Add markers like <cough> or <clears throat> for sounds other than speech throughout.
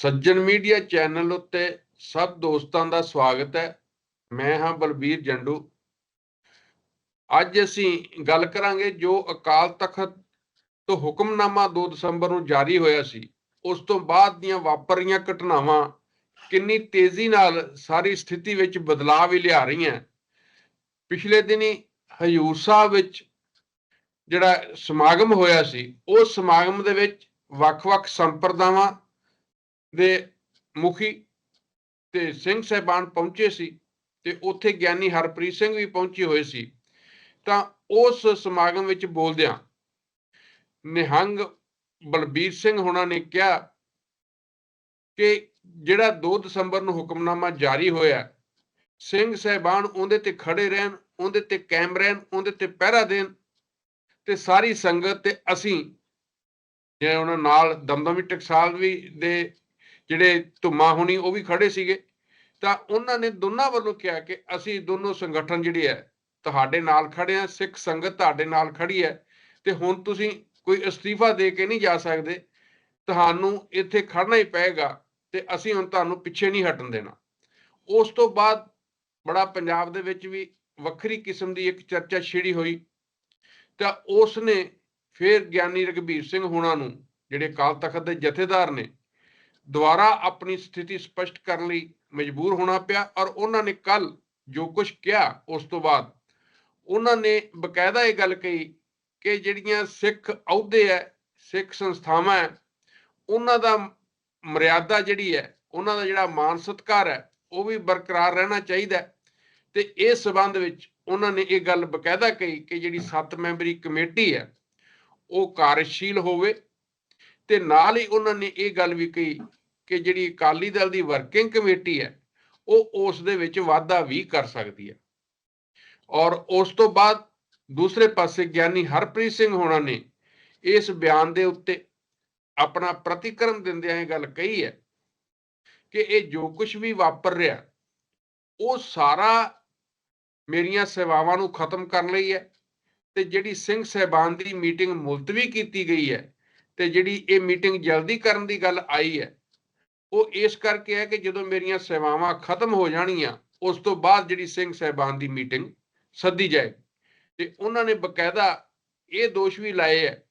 ਸੱਜਣ media channel ਉੱਤੇ ਸਭ ਦੋਸਤਾਂ ਦਾ ਸਵਾਗਤ ਹੈ। ਮੈਂ ਹਾਂ ਬਲਬੀਰ ਜੰਡੂ। ਅੱਜ ਅਸੀਂ ਗੱਲ ਕਰਾਂਗੇ ਜੋ ਅਕਾਲ ਤਖਤ ਤੋਂ ਹੁਕਮਨਾਮਾ 2 ਦਸੰਬਰ ਨੂੰ ਜਾਰੀ ਹੋਇਆ ਸੀ, ਉਸ ਤੋਂ ਬਾਅਦ ਦੀਆਂ ਵਾਪਰ ਰਹੀਆਂ ਘਟਨਾਵਾਂ ਕਿੰਨੀ ਤੇਜ਼ੀ ਨਾਲ ਸਾਰੀ ਸਥਿਤੀ ਵਿੱਚ ਬਦਲਾਅ ਵੀ ਲਿਆ ਰਹੀਆਂ। ਪਿਛਲੇ ਦਿਨੀ ਹਜੂਰ ਸਾਹਿਬ ਵਿੱਚ ਜਿਹੜਾ ਸਮਾਗਮ ਹੋਇਆ ਸੀ, ਉਸ ਸਮਾਗਮ ਦੇ ਵਿੱਚ ਵੱਖ-ਵੱਖ ਸੰਪਰਦਾਵਾਂ ਦੇ ਮੁਖੀ ਤੇ ਸਿੰਘ ਸਹਿਬਾਨ ਪਹੁੰਚੇ ਸੀ ਤੇ ਉੱਥੇ ਗਿਆਨੀ ਹਰਪ੍ਰੀਤ ਸਿੰਘ ਵੀ ਪਹੁੰਚੇ ਹੋਏ ਸੀ। ਤਾਂ ਉਸ ਸਮਾਗਮ ਵਿੱਚ ਬੋਲਦਿਆਂ ਨਿਹੰਗ ਬਲਬੀਰ ਸਿੰਘ ਹੋਣਾ ਨੇ ਕਿਹਾ ਕਿ ਜਿਹੜਾ 2 ਦਸੰਬਰ ਨੂੰ ਹੁਕਮਨਾਮਾ ਜਾਰੀ ਹੋਇਆ, ਸਿੰਘ ਸਹਿਬਾਨ ਉਹਦੇ ਤੇ ਖੜੇ ਰਹਿਣ, ਉਹਦੇ ਤੇ ਕਾਇਮ ਰਹਿਣ, ਉਹਦੇ ਤੇ ਪਹਿਰਾ ਦੇਣ ਤੇ ਸਾਰੀ ਸੰਗਤ ਤੇ ਅਸੀਂ, ਜੇ ਉਹਨਾਂ ਨਾਲ ਦਮਦਮੀ ਟਕਸਾਲ ਵੀ ਦੇ ਜਿਹੜੇ ਧੁਮਾ ਹੁਣੀ ਉਹ ਵੀ ਖੜੇ ਸੀਗੇ, ਤਾਂ ਉਹਨਾਂ ਨੇ ਦੋਨਾਂ ਵੱਲੋਂ ਕਿਹਾ ਕਿ ਅਸੀਂ ਦੋਨੋਂ ਸੰਗਠਨ ਜਿਹੜੇ ਹੈ, ਤੁਹਾਡੇ ਨਾਲ ਖੜੇ ਆ ਸਿੱਖ ਸੰਗਤ ਤੁਹਾਡੇ ਨਾਲ ਖੜੀ ਹੈ, ਤੇ ਹੁਣ ਤੁਸੀਂ ਕੋਈ ਅਸਤੀਫਾ ਦੇ ਕੇ ਨਹੀਂ ਜਾ ਸਕਦੇ, ਤੁਹਾਨੂੰ ਇੱਥੇ ਖੜਨਾ ਹੀ ਪਏਗਾ, ਤੇ ਅਸੀਂ ਹੁਣ ਤੁਹਾਨੂੰ ਪਿੱਛੇ ਨਹੀਂ ਹਟਣ ਦੇਣਾ। ਉਸ ਤੋਂ ਬਾਅਦ ਬੜਾ ਪੰਜਾਬ ਦੇ ਵਿੱਚ ਵੀ ਵੱਖਰੀ ਕਿਸਮ ਦੀ ਇੱਕ ਚਰਚਾ ਛਿੜੀ ਹੋਈ, ਤਾਂ ਉਸ ਨੇ ਫਿਰ ਗਿਆਨੀ ਰਗਵੀਰ ਸਿੰਘ ਹੋਣਾ ਨੂੰ, ਜਿਹੜੇ ਕਾਲ ਤਖਤ ਦੇ ਜਥੇਦਾਰ ਨੇ ਦੁਬਾਰਾ ਆਪਣੀ ਸਥਿਤੀ ਸਪਸ਼ਟ ਕਰਨ ਲਈ ਮਜਬੂਰ ਹੋਣਾ ਪਿਆ ਔਰ ਉਹਨਾਂ ਨੇ ਕੱਲ ਜੋ ਕੁਝ ਕਿਹਾ ਉਸ ਤੋਂ ਬਾਅਦ ਉਹਨਾਂ ਨੇ ਬਕਾਇਦਾ ਇਹ ਗੱਲ ਕਹੀ ਕਿ ਜਿਹੜੀਆਂ ਸਿੱਖ ਅਹੁਦੇ ਹੈ, ਸਿੱਖ ਸੰਸਥਾਵਾਂ ਹੈ, ਉਹਨਾਂ ਦਾ ਮਰਿਆਦਾ ਜਿਹੜੀ ਹੈ, ਉਹਨਾਂ ਦਾ ਜਿਹੜਾ ਮਾਨ ਸਤਕਾਰ ਹੈ, ਉਹ ਵੀ ਬਰਕਰਾਰ ਰਹਿਣਾ ਚਾਹੀਦਾ ਤੇ ਇਸ ਸਬੰਧ ਵਿੱਚ ਉਹਨਾਂ ਨੇ ਇਹ ਗੱਲ ਬਕਾਇਦਾ ਕਹੀ ਕਿ ਜਿਹੜੀ 7 ਮੈਂਬਰੀ ਕਮੇਟੀ ਹੈ, ਉਹ ਕਾਰਜਸ਼ੀਲ ਹੋਵੇ ਤੇ ਨਾਲ ਹੀ ਉਹਨਾਂ ਨੇ ਇਹ ਗੱਲ ਵੀ ਕਹੀ ਕਿ ਜਿਹੜੀ ਅਕਾਲੀ ਦਲ ਦੀ ਵਰਕਿੰਗ ਕਮੇਟੀ ਹੈ, ਉਹ ਉਸ ਦੇ ਵਿੱਚ ਵਾਧਾ ਵੀ ਕਰ ਸਕਦੀ ਹੈ। ਔਰ ਉਸ ਤੋਂ ਬਾਅਦ ਦੂਸਰੇ ਪਾਸੇ ਗਿਆਨੀ ਹਰਪ੍ਰੀਤ ਸਿੰਘ ਹੋਣਾ ਨੇ ਇਸ ਬਿਆਨ ਦੇ ਉੱਤੇ ਆਪਣਾ ਪ੍ਰਤੀਕਰਮ ਦਿੰਦਿਆਂ ਇਹ ਗੱਲ ਕਹੀ ਹੈ ਕਿ ਇਹ ਜੋ ਕੁਝ ਵੀ ਵਾਪਰ ਰਿਹਾ, ਉਹ ਸਾਰਾ ਮੇਰੀਆਂ ਸੇਵਾਵਾਂ ਨੂੰ ਖਤਮ ਕਰਨ ਲਈ ਹੈ ਤੇ ਜਿਹੜੀ ਸਿੰਘ ਸਹਿਬਾਨ ਦੀ ਮੀਟਿੰਗ ਮੁਲਤਵੀ ਕੀਤੀ ਗਈ ਹੈ ਤੇ ਜਿਹੜੀ ਇਹ ਮੀਟਿੰਗ ਜਲਦੀ ਕਰਨ ਦੀ ਗੱਲ ਆਈ ਹੈ, ਉਹ ਇਸ ਕਰਕੇ ਹੈ ਕਿ ਜਦੋਂ ਮੇਰੀਆਂ ਸੇਵਾਵਾਂ ਖਤਮ ਹੋ ਜਾਣੀਆਂ, ਉਸ ਤੋਂ ਬਾਅਦ ਜਿਹੜੀ ਸਿੰਘ ਸਹਿਬਾਨ ਦੀ ਮੀਟਿੰਗ ਸੱਦੀ ਜਾਏ। ਤੇ ਉਹਨਾਂ ਨੇ ਬਕਾਇਦਾ ਇਹ ਦੋਸ਼ ਵੀ ਲਾਏ ਹੈ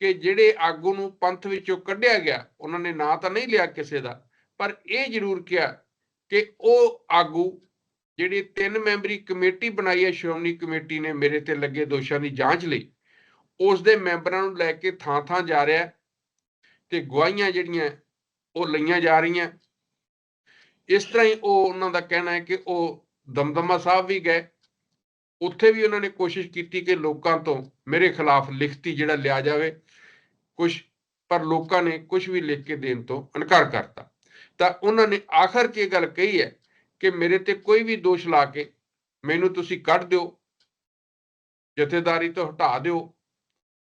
ਕਿ ਜਿਹੜੇ ਆਗੂ ਨੂੰ ਪੰਥ ਵਿੱਚੋਂ ਕੱਢਿਆ ਗਿਆ, ਉਹਨਾਂ ਨੇ ਨਾਂ ਤਾਂ ਨਹੀਂ ਲਿਆ ਕਿਸੇ ਦਾ, ਪਰ ਇਹ ਜ਼ਰੂਰ ਕਿਹਾ ਕਿ ਉਹ ਆਗੂ ਜਿਹੜੀ ਤਿੰਨ ਮੈਂਬਰੀ ਕਮੇਟੀ ਬਣਾਈ ਹੈ, ਸ਼੍ਰੋਮਣੀ ਕਮੇਟੀ ਨੇ ਮੇਰੇ ਤੇ ਲੱਗੇ ਦੋਸ਼ਾਂ ਦੀ ਜਾਂਚ ਲਈ ਉਸ ਦੇ ਮੈਂਬਰਾਂ ਨੂੰ ਲੈ ਕੇ ਥਾਂ-ਥਾਂ ਜਾ ਰਿਹਾ ਤੇ ਗਵਾਹੀਆਂ ਜਿਹੜੀਆਂ ਉਹ ਲਈਆਂ ਜਾ ਰਹੀਆਂ ਇਸ ਤਰ੍ਹਾਂ ਹੀ ਉਹ ਉਹਨਾਂ ਦਾ ਕਹਿਣਾ ਹੈ ਕਿ ਉਹ ਦਮਦਮਾ ਸਾਹਿਬ ਵੀ ਗਏ। ਉੱਥੇ ਵੀ ਉਹਨਾਂ ਨੇ ਕੋਸ਼ਿਸ਼ ਕੀਤੀ ਕਿ ਲੋਕਾਂ ਤੋਂ ਮੇਰੇ ਖਿਲਾਫ ਲਿਖਤੀ ਜਿਹੜਾ ਲਿਆ ਜਾਵੇ ਕੁਝ ਪਰ ਲੋਕਾਂ ਨੇ ਕੁਝ ਵੀ ਲਿਖ ਕੇ ਦੇਣ ਤੋਂ ਇਨਕਾਰ ਕਰਤਾ। ਤਾਂ ਉਹਨਾਂ ਨੇ ਆਖਰ 'ਚ ਇਹ ਗੱਲ ਕਹੀ ਹੈ ਕਿ ਮੇਰੇ ਤੇ ਕੋਈ ਵੀ ਦੋਸ਼ ਲਾ ਕੇ ਮੈਨੂੰ ਤੁਸੀਂ ਕੱਢ ਦਿਓ, ਜਥੇਦਾਰੀ ਤੋਂ ਹਟਾ ਦਿਓ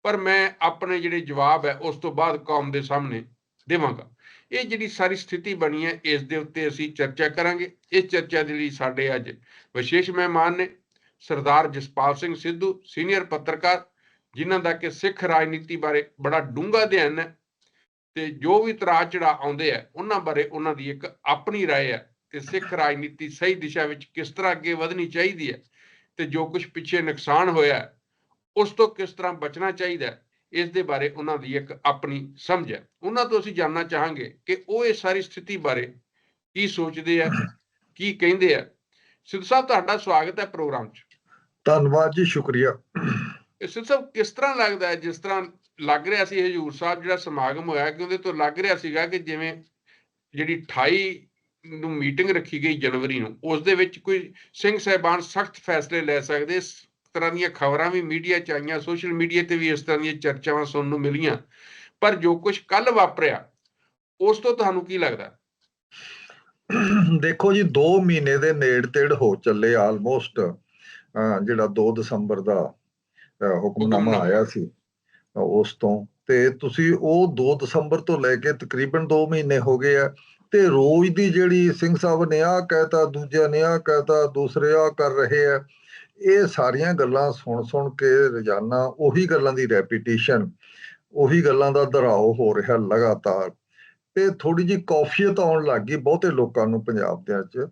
ਪਰ ਮੈਂ ਆਪਣੇ ਜਿਹੜੇ ਜਵਾਬ ਹੈ ਉਸ ਤੋਂ ਬਾਅਦ ਕੌਮ ਦੇ ਸਾਹਮਣੇ ਦੇਵਾਂਗਾ ਇਹ ਜਿਹੜੀ ਸਾਰੀ ਸਥਿਤੀ ਬਣੀ ਹੈ ਇਸ ਦੇ ਉੱਤੇ ਅਸੀਂ ਚਰਚਾ ਕਰਾਂਗੇ ਇਸ ਚਰਚਾ ਦੇ ਲਈ ਸਾਡੇ ਅੱਜ ਵਿਸ਼ੇਸ਼ ਮਹਿਮਾਨ ਨੇ ਸਰਦਾਰ ਜਸਪਾਲ ਸਿੰਘ ਸਿੱਧੂ ਸੀਨੀਅਰ ਪੱਤਰਕਾਰ ਜਿਨ੍ਹਾਂ ਦਾ ਕਿ ਸਿੱਖ ਰਾਜਨੀਤੀ ਬਾਰੇ ਬੜਾ ਡੂੰਘਾ ਅਧਿਐਨ ਹੈ ਤੇ ਜੋ ਵੀ ਤਰਾ ਚੜਾ ਆਉਂਦੇ ਆ ਉਹਨਾਂ ਬਾਰੇ ਉਹਨਾਂ ਦੀ ਇੱਕ ਆਪਣੀ رائے ਹੈ ਤੇ ਸਿੱਖ ਰਾਜਨੀਤੀ ਸਹੀ ਦਿਸ਼ਾ ਵਿੱਚ ਕਿਸ ਤਰ੍ਹਾਂ ਅੱਗੇ ਵਧਣੀ ਚਾਹੀਦੀ ਹੈ ਤੇ ਜੋ ਕੁਝ ਪਿੱਛੇ ਨੁਕਸਾਨ ਹੋਇਆ ਉਸ ਤੋਂ ਕਿਸ ਤਰ੍ਹਾਂ ਬਚਣਾ ਚਾਹੀਦਾ ਇਸ ਦੇ ਬਾਰੇ ਉਹਨਾਂ ਦੀ ਇੱਕ ਆਪਣੀ ਸਮਝ ਹੈ। ਉਹਨਾਂ ਤੋਂ ਅਸੀਂ ਜਾਨਣਾ ਚਾਹਾਂਗੇ ਕਿ ਉਹ ਇਹ ਸਾਰੀ ਸਥਿਤੀ ਬਾਰੇ ਕੀ ਸੋਚਦੇ ਆ ਕੀ ਕਹਿੰਦੇ ਆ। ਸਿੱਧੂ ਸਾਹਿਬ ਤੁਹਾਡਾ ਸਵਾਗਤ ਹੈ ਪ੍ਰੋਗਰਾਮ 'ਚ। ਧੰਨਵਾਦ ਜੀ ਸ਼ੁਕਰੀਆ। ਸਿੱਧੂ ਸਾਹਿਬ ਕਿਸ ਤਰ੍ਹਾਂ ਲੱਗਦਾ ਹੈ ਜਿਸ ਤਰ੍ਹਾਂ ਲੱਗ ਰਿਹਾ ਸੀ ਹਜੂਰ ਸਾਹਿਬ ਜਿਹੜਾ ਸਮਾਗਮ ਹੋਇਆ ਕਿ ਉਹਦੇ ਤੋਂ ਲੱਗ ਰਿਹਾ ਸੀਗਾ ਕਿ ਜਿਵੇਂ ਜਿਹੜੀ 28 ਨੂੰ ਮੀਟਿੰਗ ਰੱਖੀ ਗਈ ਜਨਵਰੀ ਨੂੰ ਉਸ ਦੇ ਵਿੱਚ ਕੋਈ ਸਿੰਘ ਸਹਿਬਾਨ ਸਖਤ ਫੈਸਲੇ ਲੈ ਸਕਦੇ ਤਰ੍ਹਾਂ ਦੀਆਂ ਖਬਰਾਂ ਵੀ ਮੀਡੀਆ ਚ ਆਈਆਂ ਸੋਸ਼ਲ ਮੀਡੀਆ ਤੇ ਵੀ ਇਸ ਤਰ੍ਹਾਂ ਦੀਆਂ ਚਰਚਾਵਾਂ ਸੁਣਨ ਨੂੰ ਮਿਲੀਆਂ। ਪਰ ਜੋ ਕੁਝ ਕੱਲ ਵਾਪਰਿਆ ਉਸ ਤੋਂ ਤੁਹਾਨੂੰ ਕੀ ਲੱਗਦਾ? ਦੇਖੋ ਜੀ 2 ਮਹੀਨੇ ਦੇ ਨੇੜ ਤੇੜ ਹੋ ਚੱਲੇ ਆਲਮੋਸਟ ਜਿਹੜਾ 2 ਦਸੰਬਰ ਦਾ ਹੁਕਮਨਾਮਾ ਆਇਆ ਸੀ ਉਸ ਤੋਂ। ਤੇ ਤੁਸੀਂ ਉਹ 2 ਦਸੰਬਰ ਤੋਂ ਲੈ ਕੇ ਤਕਰੀਬਨ 2 ਮਹੀਨੇ ਹੋ ਗਏ ਆ। ਤੇ ਰੋਜ਼ ਦੀ ਜਿਹੜੀ ਸਿੰਘ ਸਾਹਿਬ ਨੇ ਆ ਕਹਿਤਾ ਦੂਜਾ ਨੇ ਆ ਕਹਿਤਾ ਦੂਸਰੇ ਆ ਕਰ ਰਹੇ ਆ। ਇਹ ਸਾਰੀਆਂ ਗੱਲਾਂ ਸੁਣ ਸੁਣ ਕੇ ਰੋਜ਼ਾਨਾ ਉਹੀ ਗੱਲਾਂ ਦੀ ਰੈਪੀਟੀਸ਼ਨ ਉਹੀ ਗੱਲਾਂ ਦਾ ਦੁਹਰਾਓ ਹੋ ਰਿਹਾ ਲਗਾਤਾਰ। ਤੇ ਥੋੜੀ ਜਿਹੀ ਕੌਫੀਅਤ ਆਉਣ ਲੱਗ ਗਈ ਬਹੁਤੇ ਲੋਕਾਂ ਨੂੰ ਪੰਜਾਬ ਦੇ ਵਿੱਚ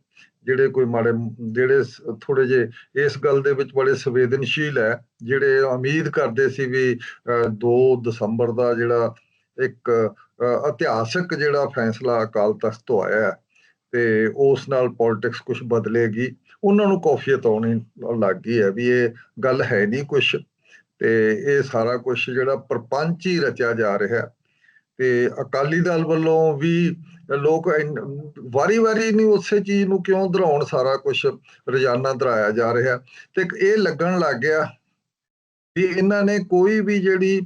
ਜਿਹੜੇ ਕੋਈ ਮਾੜੇ ਜਿਹੜੇ ਥੋੜੇ ਜੇ ਇਸ ਗੱਲ ਦੇ ਵਿੱਚ ਬੜੇ ਸੰਵੇਦਨਸ਼ੀਲ ਹੈ ਜਿਹੜੇ ਉਮੀਦ ਕਰਦੇ ਸੀ ਵੀ ਅਹ, 2 ਦਸੰਬਰ ਦਾ ਜਿਹੜਾ ਇੱਕ ਇਤਿਹਾਸਕ ਜਿਹੜਾ ਫੈਸਲਾ ਅਕਾਲ ਤਖਤ ਤੋਂ ਆਇਆ ਹੈ ਤੇ ਉਸ ਨਾਲ ਪੋਲਿਟਿਕਸ ਕੁਝ ਬਦਲੇਗੀ। ਉਹਨਾਂ ਨੂੰ ਕੌਫੀਅਤ ਆਉਣੀ ਲੱਗ ਗਈ ਹੈ ਵੀ ਇਹ ਗੱਲ ਹੈ ਨਹੀਂ ਕੁਝ ਤੇ ਇਹ ਸਾਰਾ ਕੁਝ ਜਿਹੜਾ ਪ੍ਰਪੰਚ ਹੀ ਰਚਿਆ ਜਾ ਰਿਹਾ ਤੇ ਅਕਾਲੀ ਦਲ ਵੱਲੋਂ ਵੀ ਲੋਕ ਵਾਰੀ-ਵਾਰੀ ਨਹੀਂ ਉਸੇ ਚੀਜ਼ ਨੂੰ ਕਿਉਂ ਦਰਾਉਣ ਸਾਰਾ ਕੁਝ ਰੋਜ਼ਾਨਾ ਦਰਾਇਆ ਜਾ ਰਿਹਾ ਤੇ ਇਹ ਲੱਗਣ ਲੱਗ ਗਿਆ ਵੀ ਇਹਨਾਂ ਨੇ ਕੋਈ ਵੀ ਜਿਹੜੀ,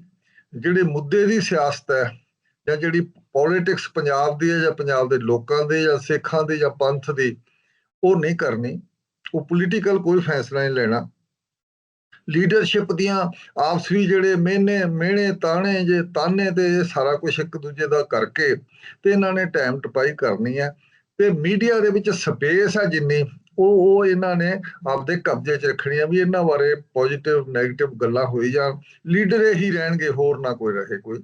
ਜਿਹੜੇ ਮੁੱਦੇ ਦੀ ਸਿਆਸਤ ਹੈ ਜਾਂ ਜਿਹੜੀ ਪੋਲਿਟਿਕਸ ਪੰਜਾਬ ਦੀ ਹੈ ਜਾਂ ਪੰਜਾਬ ਦੇ ਲੋਕਾਂ ਦੇ ਜਾਂ ਸਿੱਖਾਂ ਦੇ ਜਾਂ ਪੰਥ ਦੀ, ਉਹ ਨਹੀਂ ਕਰਨੀ। ਉਹ ਪੋਲੀਟੀਕਲ ਕੋਈ ਫੈਸਲਾ ਨਹੀਂ ਲੈਣਾ। ਲੀਡਰਸ਼ਿਪ ਦੀਆਂ ਆਪਸ ਵਿੱਚ ਜਿਹੜੇ ਮਿਹਨੇ, ਮਿਹਣੇ, ਤਾਣੇ ਜੇ, ਤਾਨੇ ਤੇ ਸਾਰਾ ਕੁਝ ਇੱਕ ਦੂਜੇ ਦਾ ਕਰਕੇ ਤੇ ਇਹਨਾਂ ਨੇ ਟਾਈਮ ਟਪਾਈ ਕਰਨੀ ਹੈ। ਤੇ ਮੀਡੀਆ ਦੇ ਵਿੱਚ ਸਪੇਸ ਹੈ ਜਿੰਨੀ, ਉਹ ਉਹ ਇਹਨਾਂ ਨੇ ਆਪਦੇ ਕਬਜ਼ੇ 'ਚ ਰੱਖਣੀ ਆ ਵੀ ਇਹਨਾਂ ਬਾਰੇ ਪੋਜ਼ਿਟਿਵ 네ਗੇਟਿਵ ਗੱਲਾਂ ਹੋਈ ਜਾਣ। ਲੀਡਰ ਹੀ ਰਹਿਣਗੇ, ਹੋਰ ਨਾ ਕੋਈ ਰਹੇ ਕੋਈ।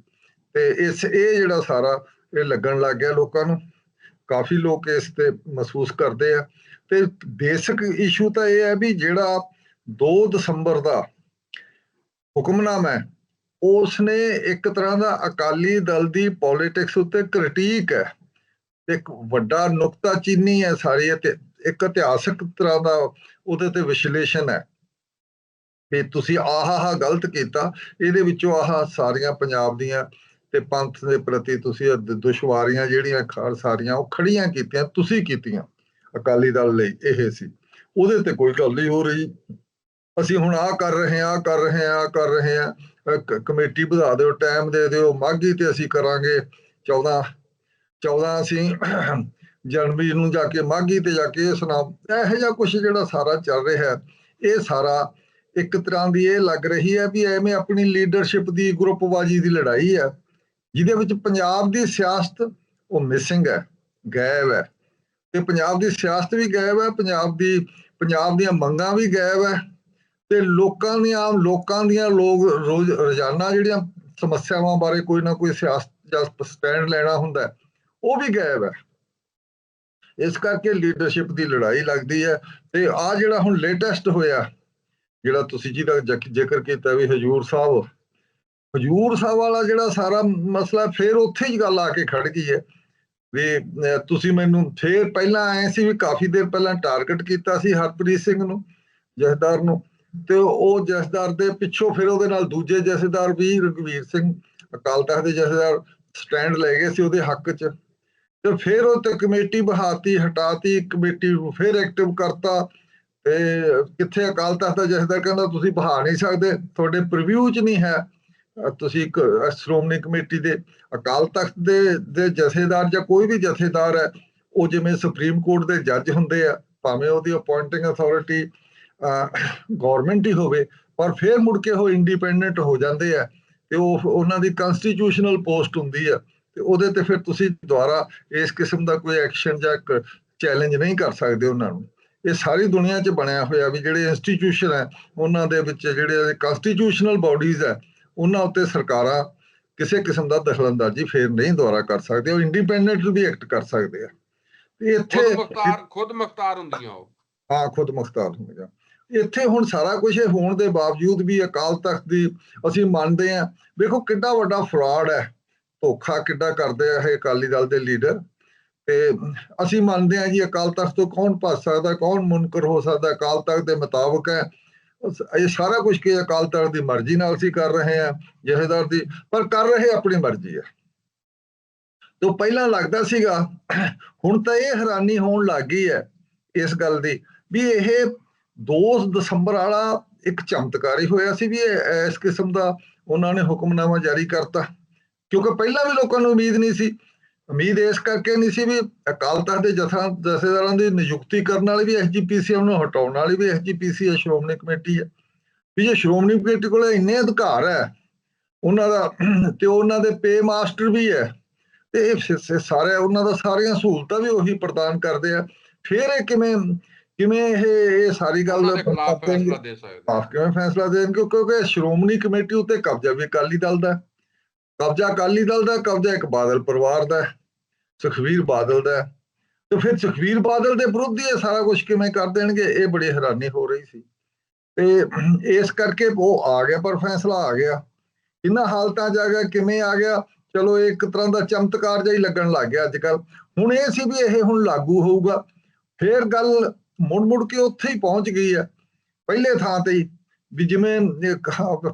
ਤੇ ਇਸ, ਇਹ ਜਿਹੜਾ ਸਾਰਾ ਇਹ ਲੱਗਣ ਲੱਗ ਗਿਆ ਲੋਕਾਂ ਨੂੰ। ਕਾਫੀ ਲੋਕ ਇਸ ਤੇ ਮਹਿਸੂਸ ਕਰਦੇ ਆ। ਤੇ ਬੇਸਿਕ ਇਸ਼ੂ ਤਾਂ ਇਹ ਹੈ ਵੀ ਜਿਹੜਾ 2 ਦਸੰਬਰ ਦਾ ਹੁਕਮਨਾਮਾ ਹੈ ਉਸ ਨੇ ਇੱਕ ਤਰ੍ਹਾਂ ਦਾ ਅਕਾਲੀ ਦਲ ਦੀ ਪੋਲਿਟਿਕਸ ਉੱਤੇ ਕ੍ਰਿਟੀਕ ਹੈ। ਇੱਕ ਵੱਡਾ ਨੁਕਤਾ ਚੀਨੀ ਹੈ ਸਾਰੀ ਅਤੇ ਇੱਕ ਇਤਿਹਾਸਕ ਤਰ੍ਹਾਂ ਦਾ ਉਹਦੇ ਤੇ ਵਿਸ਼ਲੇਸ਼ਣ ਹੈ। ਕਿ ਤੁਸੀਂ ਆਹ ਆਹ ਗਲਤ ਕੀਤਾ, ਇਹਦੇ ਵਿੱਚੋਂ ਆਹ ਸਾਰੀਆਂ ਪੰਜਾਬ ਦੀਆਂ ਤੇ ਪੰਥ ਦੇ ਪ੍ਰਤੀ ਤੁਸੀਂ ਦੁਸ਼ਵਾਰੀਆਂ ਜਿਹੜੀਆਂ ਸਾਰੀਆਂ ਉਹ ਖੜੀਆਂ ਕੀਤੀਆਂ, ਤੁਸੀਂ ਕੀਤੀਆਂ। ਅਕਾਲੀ ਦਲ ਲਈ ਇਹ ਸੀ। ਉਹਦੇ ਤੇ ਕੋਈ ਗੱਲ ਨਹੀਂ ਹੋ ਰਹੀ। ਅਸੀਂ ਹੁਣ ਆਹ ਕਰ ਰਹੇ ਹਾਂ ਕਰ ਰਹੇ ਹਾਂ ਕਰ ਰਹੇ ਹਾਂ। ਕ- ਕਮੇਟੀ ਵਧਾ ਦਿਓ, ਟਾਈਮ ਦੇ ਦਿਓ, ਮਾਘੀ ਤੇ ਅਸੀਂ ਕਰਾਂਗੇ। 14 14 ਅਸੀਂ <clears throat> ਜਨਵਰੀ ਨੂੰ ਜਾ ਕੇ, ਮਾਘੀ ਤੇ ਜਾ ਕੇ ਇਹ ਸੁਣਾ, ਇਹੋ ਜਿਹਾ ਕੁਝ ਜਿਹੜਾ ਸਾਰਾ ਚੱਲ ਰਿਹਾ ਹੈ। ਇਹ ਸਾਰਾ ਇੱਕ ਤਰ੍ਹਾਂ ਦੀ ਇਹ ਲੱਗ ਰਹੀ ਹੈ ਵੀ ਐਵੇਂ ਆਪਣੀ ਲੀਡਰਸ਼ਿਪ ਦੀ ਗਰੁੱਪਵਾਜੀ ਦੀ ਲੜਾਈ ਹੈ, ਜਿਹਦੇ ਵਿੱਚ ਪੰਜਾਬ ਦੀ ਸਿਆਸਤ ਉਹ ਮਿਸਿੰਗ ਹੈ, ਗਾਇਬ ਹੈ। ਤੇ ਪੰਜਾਬ ਦੀ ਸਿਆਸਤ ਵੀ ਗਾਇਬ ਹੈ, ਪੰਜਾਬ ਦੀ, ਪੰਜਾਬ ਦੀਆਂ ਮੰਗਾਂ ਵੀ ਗਾਇਬ ਹੈ ਤੇ ਲੋਕਾਂ ਦੀਆਂ ਆਮ ਲੋਕਾਂ ਦੀਆਂ ਲੋਕ ਰੋਜ਼ ਰੋਜ਼ਾਨਾ ਜਿਹੜੀਆਂ ਸਮੱਸਿਆਵਾਂ ਬਾਰੇ ਕੋਈ ਨਾ ਕੋਈ ਸਿਆਸਤ ਜਾਂ ਸਟੈਂਡ ਲੈਣਾ ਹੁੰਦਾ ਉਹ ਵੀ ਗਾਇਬ ਹੈ। ਇਸ ਕਰਕੇ ਲੀਡਰਸ਼ਿਪ ਦੀ ਲੜਾਈ ਲੱਗਦੀ ਹੈ ਤੇ ਆ ਜਿਹੜਾ ਹੁਣ ਲੇਟੈਸਟ ਹੋਇਆ, ਜਿਹੜਾ ਤੁਸੀਂ ਜਿਹਦਾ ਜ਼ਿਕਰ ਕੀਤਾ ਵੀ ਹਜੂਰ ਸਾਹਿਬ ਹਜੂਰ ਸਾਹਿਬ ਵਾਲਾ ਜਿਹੜਾ ਸਾਰਾ ਮਸਲਾ ਫੇਰ ਉੱਥੇ ਹੀ ਗੱਲ ਆ ਕੇ ਖੜ ਗਈ ਹੈ। ਵੀ ਤੁਸੀਂ ਮੈਨੂੰ ਫੇਰ ਪਹਿਲਾਂ ਆਏ ਸੀ ਵੀ ਕਾਫੀ ਦੇਰ ਪਹਿਲਾਂ ਟਾਰਗੇਟ ਕੀਤਾ ਸੀ ਹਰਪ੍ਰੀਤ ਸਿੰਘ ਨੂੰ ਜਥੇਦਾਰ ਨੂੰ, ਤੇ ਉਹ ਜਥੇਦਾਰ ਦੇ ਪਿੱਛੋਂ ਫਿਰ ਉਹਦੇ ਨਾਲ ਦੂਜੇ ਜਥੇਦਾਰ ਵੀ, ਰਘਵੀਰ ਸਿੰਘ ਅਕਾਲ ਤਖਤ ਦੇ ਜਥੇਦਾਰ ਸਟੈਂਡ ਲੈ ਗਏ ਸੀ ਉਹਦੇ ਹੱਕ 'ਚ। ਤੇ ਫਿਰ ਉਹ ਤੇ ਕਮੇਟੀ ਬਹਾਤੀ, ਹਟਾਤੀ, ਕਮੇਟੀ ਨੂੰ ਫਿਰ ਐਕਟਿਵ ਕਰਤਾ। ਤੇ ਕਿੱਥੇ ਅਕਾਲ ਤਖਤ ਦਾ ਜਥੇਦਾਰ ਕਹਿੰਦਾ, ਤੁਸੀਂ ਬਹਾ ਨਹੀਂ ਸਕਦੇ, ਤੁਹਾਡੇ ਪ੍ਰੀਵਿਊ 'ਚ ਨਹੀਂ ਹੈ। ਤੁਸੀਂ ਇੱਕ ਸ਼੍ਰੋਮਣੀ ਕਮੇਟੀ ਦੇ ਅਕਾਲ ਤਖਤ ਦੇ ਦੇ ਜਥੇਦਾਰ ਜਾਂ ਕੋਈ ਵੀ ਜਥੇਦਾਰ ਹੈ, ਉਹ ਜਿਵੇਂ ਸੁਪਰੀਮ ਕੋਰਟ ਦੇ ਜੱਜ ਹੁੰਦੇ ਆ, ਭਾਵੇਂ ਉਹਦੀ ਅਪਾਇੰਟਿੰਗ ਅਥਾਰਟੀ ਗਵਰਨਮੈਂਟ ਹੀ ਹੋਵੇ, ਪਰ ਫਿਰ ਮੁੜ ਕੇ ਉਹ ਇੰਡੀਪੈਂਡੈਂਟ ਹੋ ਜਾਂਦੇ ਆ, ਤੇ ਉਹ ਉਹਨਾਂ ਦੀ ਕਨਸਟੀਟਿਊਸ਼ਨਲ ਪੋਸਟ ਹੁੰਦੀ ਆ, ਤੇ ਉਹਦੇ ਤੇ ਫਿਰ ਤੁਸੀਂ ਦੁਬਾਰਾ ਇਸ ਕਿਸਮ ਦਾ ਕੋਈ ਐਕਸ਼ਨ ਜਾਂ ਚੈਲੰਜ ਨਹੀਂ ਕਰ ਸਕਦੇ ਉਹਨਾਂ ਨੂੰ। ਇਹ ਸਾਰੀ ਦੁਨੀਆ 'ਚ ਬਣਿਆ ਹੋਇਆ ਵੀ ਜਿਹੜੇ ਇੰਸਟੀਟਿਊਸ਼ਨ ਹੈ, ਉਹਨਾਂ ਦੇ ਵਿੱਚ ਜਿਹੜੇ ਕਨਸਟੀਟਿਊਸ਼ਨਲ ਬਾਡੀਜ਼ ਹੈ ਉਹਨਾਂ ਉੱਤੇ ਸਰਕਾਰਾਂ ਕਿਸੇ ਕਿਸਮ ਦਾ ਦਖਲਅੰਦਾਜ਼ੀ ਫੇਰ ਨਹੀਂ ਦੁਆਰਾ ਕਰ ਸਕਦੇ ਉਹ ਇੰਡੀਪੈਂਡੈਂਟ ਵੀ ਐਕਟ ਕਰ ਸਕਦੇ ਆ। ਤੇ ਇੱਥੇ ਖੁਦ ਮੁਖਤਾਰ ਖੁਦ ਮੁਖਤਾਰ ਹੁੰਦੀਆਂ ਉਹ। ਹਾਂ ਖੁਦ ਮੁਖਤਾਰ ਹੋਣਗੇ ਇੱਥੇ ਹੁਣ ਸਾਰਾ ਕੁਝ ਹੋਣ ਦੇ ਬਾਵਜੂਦ ਵੀ ਅਕਾਲ ਤਖਤ ਦੀ ਅਸੀਂ ਮੰਨਦੇ ਆ ਵੇਖੋ ਕਿੰਨਾ ਵੱਡਾ ਫਰਾਡ ਹੈ ਧੋਖਾ ਕਿੱਡਾ ਕਰਦੇ ਆ ਇਹ ਅਕਾਲੀ ਦਲ ਦੇ ਲੀਡਰ ਤੇ ਅਸੀਂ ਮੰਨਦੇ ਆ ਜੀ ਅਕਾਲ ਤਖਤ ਤੋਂ ਕੌਣ ਭੱਜ ਸਕਦਾ ਕੌਣ ਮੁਨਕਰ ਹੋ ਸਕਦਾ ਅਕਾਲ ਤਖਤ ਦੇ ਮੁਤਾਬਕ ਹੈ। ਇਹ ਸਾਰਾ ਕੁਝ ਕਿ ਅਕਾਲ ਤਖਤ ਦੀ ਮਰਜ਼ੀ ਨਾਲ ਅਸੀਂ ਕਰ ਰਹੇ ਆ ਜਥੇਦਾਰ ਦੀ, ਪਰ ਕਰ ਰਹੇ ਆਪਣੀ ਮਰਜ਼ੀ ਹੈ। ਤੋਂ ਪਹਿਲਾਂ ਲੱਗਦਾ ਸੀਗਾ, ਹੁਣ ਤਾਂ ਇਹ ਹੈਰਾਨੀ ਹੋਣ ਲੱਗ ਗਈ ਹੈ ਇਸ ਗੱਲ ਦੀ, ਵੀ ਇਹ 2 ਦਸੰਬਰ ਵਾਲਾ ਇੱਕ ਚਮਤਕਾਰੀ ਹੋਇਆ ਸੀ ਵੀ ਇਹ ਇਸ ਕਿਸਮ ਦਾ ਉਹਨਾਂ ਨੇ ਹੁਕਮਨਾਮਾ ਜਾਰੀ ਕਰਤਾ। ਕਿਉਂਕਿ ਪਹਿਲਾਂ ਵੀ ਲੋਕਾਂ ਨੂੰ ਉਮੀਦ ਨਹੀਂ ਸੀ ਉਮੀਦ ਇਸ ਕਰਕੇ ਨਹੀਂ ਸੀ ਵੀ ਅਕਾਲ ਤਖਤ ਦੇ ਜਥਾ ਜਥੇਦਾਰਾਂ ਦੀ ਨਿਯੁਕਤੀ ਕਰਨ ਵਾਲੀ ਵੀ ਐਸਜੀਪੀਸੀ ਨੂੰ ਹਟਾਉਣ ਵਾਲੀ ਵੀ ਐਸਜੀਪੀਸੀ ਹੈ ਸ਼੍ਰੋਮਣੀ ਕਮੇਟੀ ਹੈ ਵੀ ਜੇ ਸ਼੍ਰੋਮਣੀ ਕਮੇਟੀ ਕੋਲ ਇੰਨੇ ਅਧਿਕਾਰ ਹੈ ਉਹਨਾਂ ਦਾ ਤੇ ਉਹਨਾਂ ਦੇ ਪੇ ਮਾਸਟਰ ਵੀ ਹੈ ਤੇ ਇਹ ਸਾਰੇ ਉਹਨਾਂ ਦਾ ਸਾਰੀਆਂ ਸਹੂਲਤਾਂ ਵੀ ਉਹੀ ਪ੍ਰਦਾਨ ਕਰਦੇ ਆ ਫਿਰ ਇਹ ਕਿਵੇਂ ਕਿਵੇਂ ਇਹ ਇਹ ਸਾਰੀ ਗੱਲ ਦੇ ਖਿਲਾਫ? ਫੈਸਲਾ ਦੇ ਸਕਦੇ ਕਿਵੇਂ ਫੈਸਲਾ ਦੇਣਗੇ ਕਿਉਂਕਿ ਸ਼੍ਰੋਮਣੀ ਕਮੇਟੀ ਉੱਤੇ ਕਬਜ਼ਾ ਵੀ ਅਕਾਲੀ ਦਲ ਦਾ ਹੈ। ਕਬਜ਼ਾ ਅਕਾਲੀ ਦਲ ਦਾ, ਕਬਜ਼ਾ ਇੱਕ ਬਾਦਲ ਪਰਿਵਾਰ ਦਾ ਹੈ। ਸੁਖਵੀਰ ਬਾਦਲ ਦਾ ਹੈ। ਤੇ ਫਿਰ ਸੁਖਵੀਰ ਬਾਦਲ ਦੇ ਵਿਰੁੱਧ ਹੀ ਇਹ ਸਾਰਾ ਕੁਝ ਕਿਵੇਂ ਕਰ ਦੇਣਗੇ, ਇਹ ਬੜੀ ਹੈਰਾਨੀ ਹੋ ਰਹੀ ਸੀ ਤੇ ਇਸ ਕਰਕੇ ਉਹ ਆ ਗਿਆ, ਪਰ ਫੈਸਲਾ ਆ ਗਿਆ ਇਹਨਾਂ ਹਾਲਤਾਂ 'ਚ ਆ ਗਿਆ, ਕਿਵੇਂ ਆ ਗਿਆ, ਚਲੋ ਇਹ ਇੱਕ ਤਰ੍ਹਾਂ ਦਾ ਚਮਤਕਾਰ ਜਿਹਾ ਹੀ ਲੱਗਣ ਲੱਗ ਗਿਆ ਅੱਜ ਕੱਲ ਹੁਣ ਇਹ ਸੀ ਵੀ ਇਹ ਹੁਣ ਲਾਗੂ ਹੋਊਗਾ ਫੇਰ ਗੱਲ ਮੁੜ ਮੁੜ ਕੇ ਉੱਥੇ ਹੀ ਪਹੁੰਚ ਗਈ ਹੈ, ਪਹਿਲੇ ਥਾਂ ਤੇ ਹੀ ਵੀ ਜਿਵੇਂ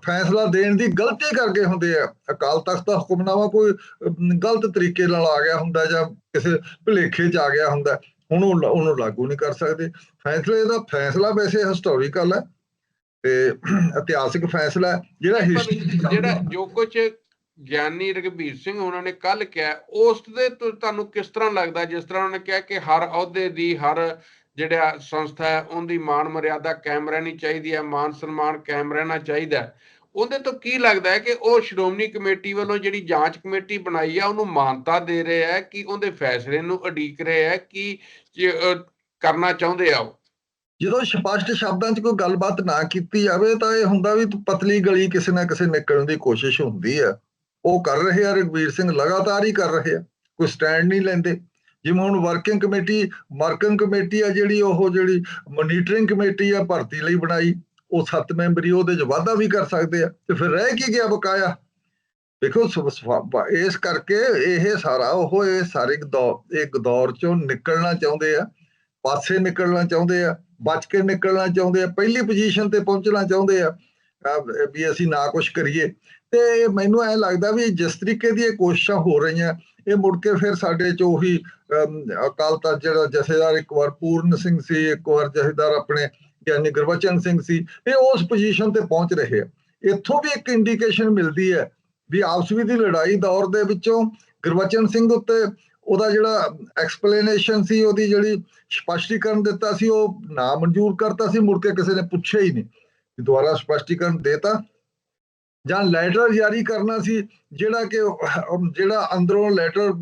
ਫੈਸਲਾ ਦੇਣ ਦੀ ਗਲਤੀ ਕਰਕੇ ਹੁੰਦੇ ਆ। ਅਕਾਲ ਤਖਤ ਦਾ ਹੁਕਮਨਾਮਾ ਕੋਈ ਗਲਤ ਤਰੀਕੇ ਨਾਲ ਆ ਗਿਆ ਹੁੰਦਾ ਜਾਂ ਕਿਸੇ ਭੁਲੇਖੇ 'ਚ ਆ ਗਿਆ ਹੁੰਦਾ ਹੁਣ ਉਹ ਉਹਨੂੰ ਲਾਗੂ ਨਹੀਂ ਕਰ ਸਕਦੇ। ਫੈਸਲੇ ਦਾ ਫੈਸਲਾ ਵੈਸੇ ਹਿਸਟੋਰੀਕਲ ਹੈ ਤੇ <clears throat> ਇਤਿਹਾਸਿਕ ਫੈਸਲਾ ਜਿਹੜਾ ਜਿਹੜਾ ਜੋ ਕੁਝ ਗਿਆਨੀ ਰਘਬੀਰ ਸਿੰਘ ਉਹਨਾਂ ਨੇ ਕੱਲ ਕਿਹਾ ਉਸ ਦੇ ਤੁਹਾਨੂੰ ਕਿਸ ਤਰ੍ਹਾਂ ਲੱਗਦਾ? ਜਿਸ ਤਰ੍ਹਾਂ ਉਹਨਾਂ ਨੇ ਕਿਹਾ ਕਿ ਹਰ ਅਹੁਦੇ ਦੀ ਹਰ ਜਿਹੜਾ ਸੰਸਥਾ ਹੈ, ਉਹਦੀ ਮਾਨ ਮਰਿਆਦਾ ਕਾਇਮ ਰਹਿਣੀ ਚਾਹੀਦੀ ਹੈ ਮਾਨ ਸਨਮਾਨ ਕਾਇਮ ਰਹਿਣਾ ਚਾਹੀਦਾ ਉਹਦੇ ਤੋਂ ਕੀ ਲੱਗਦਾ ਹੈ ਕਿ ਉਹ ਸ਼੍ਰੋਮਣੀ ਕਮੇਟੀ ਵੱਲੋਂ ਜਿਹੜੀ ਜਾਂਚ ਕਮੇਟੀ ਬਣਾਈ ਆ, ਉਹਨੂੰ ਮਾਨਤਾ ਦੇ ਰਹੇ ਹੈ ਕਿ ਉਹਦੇ ਫੈਸਲੇ ਨੂੰ ਉਡੀਕ ਰਹੇ ਹੈ, ਕਿ ਕਰਨਾ ਚਾਹੁੰਦੇ ਆ ਜਦੋਂ ਸਪਸ਼ਟ ਸ਼ਬਦਾਂ 'ਚ ਕੋਈ ਗੱਲਬਾਤ ਨਾ ਕੀਤੀ ਜਾਵੇ, ਤਾਂ ਇਹ ਹੁੰਦਾ ਵੀ ਪਤਲੀ ਗਲੀ ਕਿਸੇ ਨਾ ਕਿਸੇ ਨਿਕਲਣ ਦੀ ਕੋਸ਼ਿਸ਼ ਹੁੰਦੀ ਹੈ। ਉਹ ਕਰ ਰਹੇ ਆ ਰਘਵੀਰ ਸਿੰਘ ਲਗਾਤਾਰ ਹੀ ਕਰ ਰਹੇ ਆ, ਕੋਈ ਸਟੈਂਡ ਨਹੀਂ ਲੈਂਦੇ। ਜਿਵੇਂ ਹੁਣ ਵਰਕਿੰਗ ਕਮੇਟੀ ਵਰਕਿੰਗ ਕਮੇਟੀ ਆ ਜਿਹੜੀ ਉਹ ਜਿਹੜੀ ਮੋਨੀਟਰਿੰਗ ਕਮੇਟੀ ਆ ਭਰਤੀ ਲਈ ਬਣਾਈ, ਉਹ ਸੱਤ ਮੈਂਬਰੀ ਉਹਦੇ 'ਚ ਵਾਧਾ ਵੀ ਕਰ ਸਕਦੇ ਆ, ਤੇ ਫਿਰ ਰਹਿ ਕੀ ਗਿਆ ਬਕਾਇਆ? ਦੇਖੋ ਇਸ ਕਰਕੇ ਇਹ ਸਾਰਾ ਉਹ, ਇਹ ਸਾਰੇ ਇੱਕ ਦੌਰ ਇੱਕ ਦੌਰ ਚੋਂ ਨਿਕਲਣਾ ਚਾਹੁੰਦੇ ਆ, ਪਾਸੇ ਨਿਕਲਣਾ ਚਾਹੁੰਦੇ ਆ, ਬਚ ਕੇ ਨਿਕਲਣਾ ਚਾਹੁੰਦੇ ਆ, ਪਹਿਲੀ ਪੋਜੀਸ਼ਨ ਤੇ ਪਹੁੰਚਣਾ ਚਾਹੁੰਦੇ ਆ ਵੀ ਅਸੀਂ ਨਾ ਕੁਝ ਕਰੀਏ। ਤੇ ਮੈਨੂੰ ਐ ਲੱਗਦਾ ਵੀ ਜਿਸ ਤਰੀਕੇ ਦੀ ਇਹ ਕੋਸ਼ਿਸ਼ਾਂ ਹੋ ਰਹੀਆਂ, ਇਹ ਮੁੜ ਕੇ ਫਿਰ ਸਾਡੇ ਚ ਉਹੀ ਅਕਾਲ ਤਖਤ ਜਿਹੜਾ ਜਥੇਦਾਰ ਇੱਕ ਵਾਰ ਪੂਰਨ ਸਿੰਘ ਸੀ, ਇੱਕ ਵਾਰ ਜਥੇਦਾਰ ਆਪਣੇ ਗਿਆਨੀ ਗੁਰਬਚਨ ਸਿੰਘ ਸੀ, ਇਹ ਉਸ ਪੋਜੀਸ਼ਨ ਤੇ ਪਹੁੰਚ ਰਹੇ ਆ। ਇੱਥੋਂ ਵੀ ਇੱਕ ਇੰਡੀਕੇਸ਼ਨ ਮਿਲਦੀ ਹੈ ਵੀ ਆਪਸ ਵਿੱਚ ਦੀ ਲੜਾਈ ਦੌਰ ਦੇ ਵਿੱਚੋਂ ਗੁਰਬਚਨ ਸਿੰਘ ਉੱਤੇ ਉਹਦਾ ਜਿਹੜਾ ਐਕਸਪਲੇਨੇਸ਼ਨ ਸੀ, ਉਹਦੀ ਜਿਹੜੀ ਸਪਸ਼ਟੀਕਰਨ ਦਿੱਤਾ ਸੀ, ਉਹ ਨਾ ਮਨਜ਼ੂਰ ਕਰਤਾ ਸੀ, ਮੁੜ ਕੇ ਕਿਸੇ ਨੇ ਪੁੱਛਿਆ ਹੀ ਨਹੀਂ। ਵੀ ਦੁਬਾਰਾ ਸਪਸ਼ਟੀਕਰਨ ਦੇਤਾ ਜਾਂ ਲੈਟਰ ਜਾਰੀ ਕਰਨਾ ਸੀ, ਜਿਹੜਾ ਕਿ ਜਿਹੜਾ ਅੰਦਰੋਂ ਲੈਟਰ